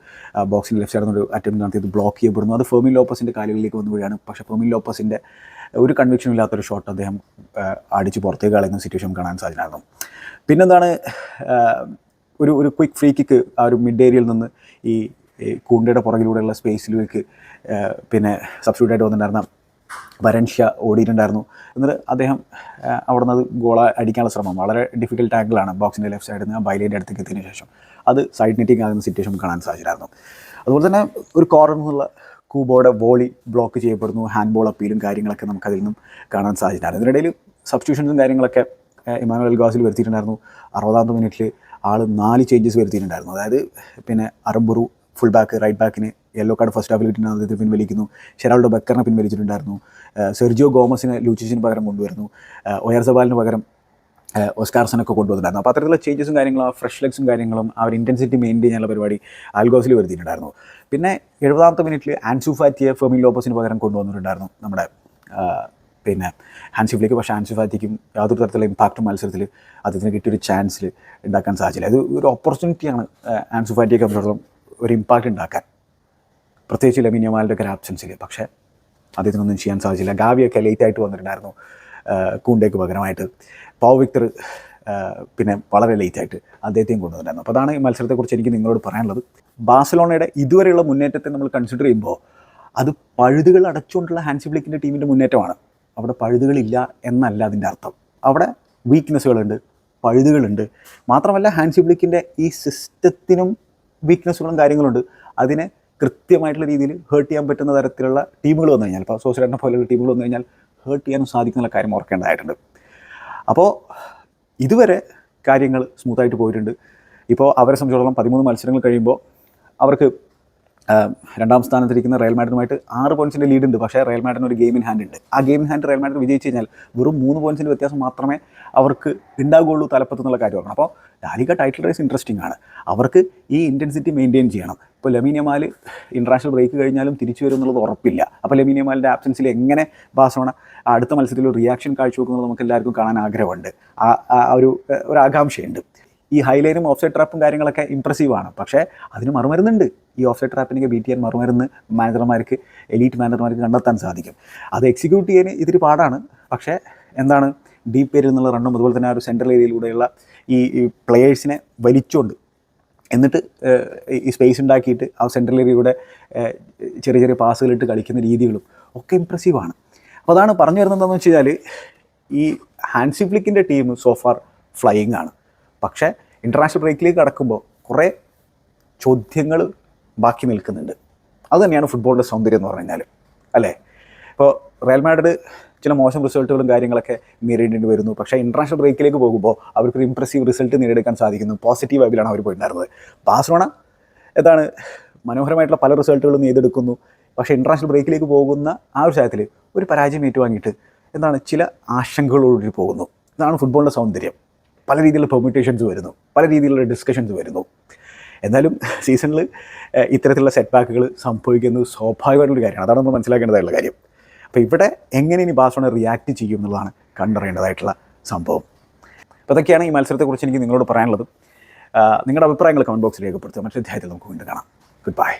ബോക്സിന്റെ ലെഫ്റ്റ് സൈഡിൽ നിന്നൊരു അറ്റംപ്റ്റ് നടത്തിയത് ബ്ലോക്ക് ചെയ്യപ്പെടുന്നു. അത് ഫെർമിൻ ലോപ്പസിന്റെ കാലുകളിലേക്ക് വന്നു വഴിയാണ്. പക്ഷേ ഫെർമിൻ ലോപ്പസിന്റെ ഒരു കൺവിക്ഷനും ഇല്ലാത്തൊരു ഷോട്ട് അദ്ദേഹം അടിച്ച് പുറത്തേക്ക് കളയുന്ന സിറ്റുവേഷൻ കാണാൻ സാധിച്ചിരുന്നു പിന്നെന്താണ് ഒരു ഒരു ക്വിക്ക് ഫ്രീ കിക്ക് ആ ഒരു മിഡ് ഏരിയയിൽ നിന്ന് ഈ കൂണ്ടയുടെ പുറകിലൂടെയുള്ള സ്പേസിലേക്ക് പിന്നെ സബ്സ്റ്റിറ്റ്യൂട്ട് ആയിട്ട് വന്നിട്ടുണ്ടായിരുന്ന വരൻഷ്യ ഓടിയിട്ടുണ്ടായിരുന്നു. എന്നിട്ട് അദ്ദേഹം അവിടെ നിന്ന് അത് ഗോള അടിക്കാനുള്ള ശ്രമം വളരെ ഡിഫിക്കൽട്ട് ആംഗിളാണ് ബോക്സിന്റെ ലെഫ്റ്റ് സൈഡിൽ നിന്ന് ബൈലിന്റെ അടുത്തേക്ക് എത്തിയതിനു ശേഷം. അത് സൈഡ് നെറ്റിംഗ് ആകുന്ന സിറ്റുവേഷൻ കാണാൻ സാധിച്ചിരുന്നു അതുപോലെ തന്നെ ഒരു കോർണർ നിന്നുള്ള കൂബോയുടെ വോളി ബ്ലോക്ക് ചെയ്യപ്പെടുന്നു ഹാൻഡ് ബോൾ അപ്പീലും കാര്യങ്ങളൊക്കെ നമുക്ക് അതിൽ നിന്നും കാണാൻ സാധിച്ചിട്ടുണ്ടായിരുന്നു ഇതിനിടയിൽ സബ്സ്റ്റിറ്റ്യൂഷൻസും കാര്യങ്ങളൊക്കെ ഇമാനുവൽ ഗാസിൽ വരുത്തിയിട്ടുണ്ടായിരുന്നു. അറുപതാമത്തെ മിനിറ്റിൽ ആൾ നാല് ചേഞ്ചസ് വരുത്തിയിട്ടുണ്ടായിരുന്നു. അതായത് പിന്നെ അറബുറു ഫുൾ ബാക്ക് റൈറ്റ് ബാക്കിന് യെല്ലോ കാർഡ് ഫസ്റ്റ് ഹാഫിൽ കിട്ടുന്ന പിൻവലിക്കുന്നു. ഷെറാൾഡോ ബക്കറിനെ പിൻവലിച്ചിട്ടുണ്ടായിരുന്നു. സെർജിയോ ഗോമസിനെ ലൂച്ചിസിന് പകരം കൊണ്ടുവരുന്നു. ഒയർ സബാലിന് പകരം ഓസ്കാർസനൊക്കെ കൊണ്ടുവന്നിട്ടുണ്ടായിരുന്നു. അപ്പോൾ അത്തരത്തിലുള്ള ചേഞ്ചസും കാര്യങ്ങളും ആ ഫ്രഷ് ലെഗ്സും കാര്യങ്ങളും ആ ഒരു ഇന്റൻസിറ്റി മെയിന്റെയിൻ ചെയ്യാനുള്ള പരിപാടി ആൽഗോസിൽ വരുത്തിയിട്ടുണ്ടായിരുന്നു. പിന്നെ എഴുപതാമത്തെ മിനിറ്റിൽ ആൻസു ഫാറ്റിയെ ഫെർമിൻ ലോപ്പസിന് പകരം കൊണ്ടുവന്നിട്ടുണ്ടായിരുന്നു നമ്മുടെ പിന്നെ ഹാൻസിഫിലേക്ക് പക്ഷേ ഹാൻസിഫാറ്റിക്കും യാതൊരു തരത്തിലുള്ള ഇമ്പാക്റ്റും മത്സരത്തിൽ അദ്ദേഹത്തിന് കിട്ടിയൊരു ചാൻസിൽ ഉണ്ടാക്കാൻ സാധിച്ചില്ല. അത് ഒരു ഓപ്പർച്യൂണിറ്റിയാണ് ആൻസു ഫാറ്റിയെ സംബന്ധിച്ചിടത്തോളം ഒരു ഇമ്പാക്റ്റ് ഉണ്ടാക്കാൻ. പ്രത്യേകിച്ച് ലെമിനിയമാലിന്റെ ഒക്കെ ആബ്സൻസിൽ പക്ഷേ അദ്ദേഹത്തിനൊന്നും ചെയ്യാൻ സാധിച്ചില്ല. ഗാവിയൊക്കെ ലേറ്റായിട്ട് വന്നിട്ടുണ്ടായിരുന്നു. ആ, കൂണ്ടയ്ക്ക് പകരമായിട്ട്. പാവ് വിക്ടർ പിന്നെ വളരെ ലേറ്റായിട്ട് അദ്ദേഹത്തെയും കൊണ്ടുവന്നിരുന്നു അപ്പോൾ അതാണ് ഈ മത്സരത്തെക്കുറിച്ച് എനിക്ക് നിങ്ങളോട് പറയാനുള്ളത്. ബാഴ്സലോണയുടെ ഇതുവരെയുള്ള മുന്നേറ്റത്തെ നമ്മൾ കൺസിഡർ ചെയ്യുമ്പോൾ അത് പഴുതുകൾ അടച്ചുകൊണ്ടുള്ള ഹാൻസി ഫ്ലിക്കിന്റെ ടീമിന്റെ മുന്നേറ്റമാണ്. അവിടെ പഴുതുകളില്ല എന്നല്ല അതിന്റെ അർത്ഥം. അവിടെ വീക്ക്നെസ്സുകളുണ്ട് പഴുതുകളുണ്ട്. മാത്രമല്ല ഹാൻസി ഫ്ലിക്കിന്റെ ഈ സിസ്റ്റത്തിനും വീക്ക്നെസ്സുകളും കാര്യങ്ങളുണ്ട്. അതിനെ കൃത്യമായിട്ടുള്ള രീതിയിൽ ഹേർട്ട് ചെയ്യാൻ പറ്റുന്ന തരത്തിലുള്ള ടീമുകൾ വന്നു കഴിഞ്ഞാൽ ഇപ്പോൾ സോസിഡാറ്റിനെ പോലെയുള്ള ടീമുകൾ വന്നു കഴിഞ്ഞാൽ ഹേർട്ട് ചെയ്യാനും സാധിക്കുന്ന കാര്യം ഓർക്കേണ്ടതായിട്ടുണ്ട്. അപ്പോൾ ഇതുവരെ കാര്യങ്ങൾ സ്മൂത്തായിട്ട് പോയിട്ടുണ്ട്. ഇപ്പോൾ അവരെ സംബന്ധിച്ചിടത്തോളം പതിമൂന്ന് മത്സരങ്ങൾ കഴിയുമ്പോൾ അവർക്ക് രണ്ടാം സ്ഥാനത്തിരിക്കുന്ന റയൽ മാഡ്രിഡുമായിട്ട് ആറ് പോയിന്റ്സിന്റെ ലീഡ് ഉണ്ട്. പക്ഷേ റയൽ മാഡ്രിഡിന് ഒരു ഇൻ ഹാൻഡ് ഉണ്ട്. ആ game in hand Real Madrid വിജയിച്ച് കഴിഞ്ഞാൽ വെറും മൂന്ന് പോയിന്റ്സിന്റെ വ്യത്യാസം മാത്രമേ അവർക്ക് ഉണ്ടാകുള്ളൂ കാര്യം ഓർക്കണം അപ്പോൾ ലാലിക ടൈറ്റിൽ റേസ് ഇൻട്രസ്റ്റിംഗ് ആണ്. അവർക്ക് ഈ ഇന്റൻസിറ്റി മെയിന്റെയിൻ ചെയ്യണം. ഇപ്പോൾ ലമീനിയമാൽ ഇന്റർനാഷണൽ ബ്രേക്ക് കഴിഞ്ഞാലും തിരിച്ചു വരും എന്നുള്ളത് ഉറപ്പില്ല. അപ്പോൾ ലമീനിയമാലിന്റെ ആബ്സൻസിൽ എങ്ങനെ ബാസോണ അടുത്ത മത്സരത്തിൽ റിയാക്ഷൻ കാഴ്ചവെക്കുന്നത് നമുക്ക് എല്ലാവർക്കും കാണാൻ ആഗ്രഹമുണ്ട്. ആ ഒരു ഒരു ആകാംക്ഷയുണ്ട്. ഈ ഹൈലൈനും ഓഫ്സൈഡ് ട്രാപ്പും കാര്യങ്ങളൊക്കെ ഇമ്പ്രസീവ് ആണ്. പക്ഷേ അതിന് മറുമരുന്നുണ്ട്. ഈ ഓഫ്സൈഡ് ട്രാപ്പിനൊക്കെ ബീറ്റ് ചെയ്യാൻ മറുമരുന്ന് മാനേജർമാർക്ക് എലീറ്റ് മാനേജർമാർക്ക് കണ്ടെത്താൻ സാധിക്കും. അത് എക്സിക്യൂട്ട് ചെയ്യാൻ ഇതിരി പാടാണ്. പക്ഷേ എന്താണ്? ഡീപ്പ് ഏരിയയിൽ നിന്നുള്ള റണ്ണും അതുപോലെ തന്നെ ആ ഒരു സെൻട്രൽ ഏരിയയിലൂടെയുള്ള ഈ പ്ലെയേഴ്സിനെ വലിച്ചുകൊണ്ട് എന്നിട്ട് ഈ സ്പേസ് ഉണ്ടാക്കിയിട്ട് ആ സെൻട്രൽ ഏരിയയുടെ ചെറിയ ചെറിയ പാസുകളിട്ട് കളിക്കുന്ന രീതികളും ഒക്കെ ഇമ്പ്രസീവാണ് അപ്പോൾ അതാണ് പറഞ്ഞു വരുന്നത് എന്താണെന്ന് വെച്ച് കഴിഞ്ഞാൽ ഈ ഹാൻസി ഫ്ലിക്കിന്റെ ടീം സോഫാർ ഫ്ലൈയിങ് ആണ്. പക്ഷേ ഇന്റർനാഷണൽ ബ്രേക്കിലേക്ക് കടക്കുമ്പോൾ കുറേ ചോദ്യങ്ങൾ ബാക്കി നിൽക്കുന്നുണ്ട്. അതുതന്നെയാണ് ഫുട്ബോളിന്റെ സൗന്ദര്യം എന്ന് പറഞ്ഞു കഴിഞ്ഞാൽ അല്ലേ? ഇപ്പോൾ റയൽ മാഡ്രിഡ് ചില മോശം റിസൾട്ടുകളും കാര്യങ്ങളൊക്കെ നേരിടേണ്ടി വരുന്നു. പക്ഷേ ഇന്റർനാഷണൽ ബ്രേക്കിലേക്ക് പോകുമ്പോൾ അവർക്കൊരു ഇംപ്രസീവ് റിസൾട്ട് നേടിയെടുക്കാൻ സാധിക്കുന്നു. പോസിറ്റീവ് വൈബിലാണ് അവർ പോയിട്ടുണ്ടായിരുന്നത്. ബാഴ്സലോണ എന്താണ്? മനോഹരമായിട്ടുള്ള പല റിസൾട്ടുകളും നേടിയെടുക്കുന്നു. പക്ഷേ ഇന്റർനാഷണൽ ബ്രേക്കിലേക്ക് പോകുന്ന ആ ഒരു സാഹചര്യത്തിൽ ഒരു പരാജയം ഏറ്റുവാങ്ങിയിട്ട് എന്താണ്? ചില ആശങ്കകളോടുകൂടി പോകുന്നു. ഇതാണ് ഫുട്ബോളിന്റെ സൗന്ദര്യം. പല രീതിയിലുള്ള പെർമ്യൂട്ടേഷൻസ് വരുന്നു. പല രീതിയിലുള്ള ഡിസ്കഷൻസ് വരുന്നു. എന്നാലും സീസണിൽ ഇത്തരത്തിലുള്ള സെറ്റ് ബാക്കുകൾ സംഭവിക്കുന്നത് സ്വാഭാവികമായിട്ടുള്ള കാര്യമാണ്. അതാണ് നമ്മൾ മനസ്സിലാക്കേണ്ടതായിട്ടുള്ള കാര്യം. അപ്പോൾ ഇവിടെ എങ്ങനെ ഇനി ബാഴ്സലോണ റിയാക്ട് ചെയ്യും എന്നുള്ളതാണ് കണ്ടറിയേണ്ടതായിട്ടുള്ള സംഭവം. അപ്പോൾ അതൊക്കെയാണ് ഈ മത്സരത്തെക്കുറിച്ച് എനിക്ക് നിങ്ങളോട് പറയാനുള്ളത്. നിങ്ങളുടെ അഭിപ്രായങ്ങൾ കമന്റ് ബോക്സിൽ രേഖപ്പെടുത്തുക. മറ്റൊരു അധ്യായത്തിൽ നമുക്ക് വീണ്ടും കാണാം. Good bye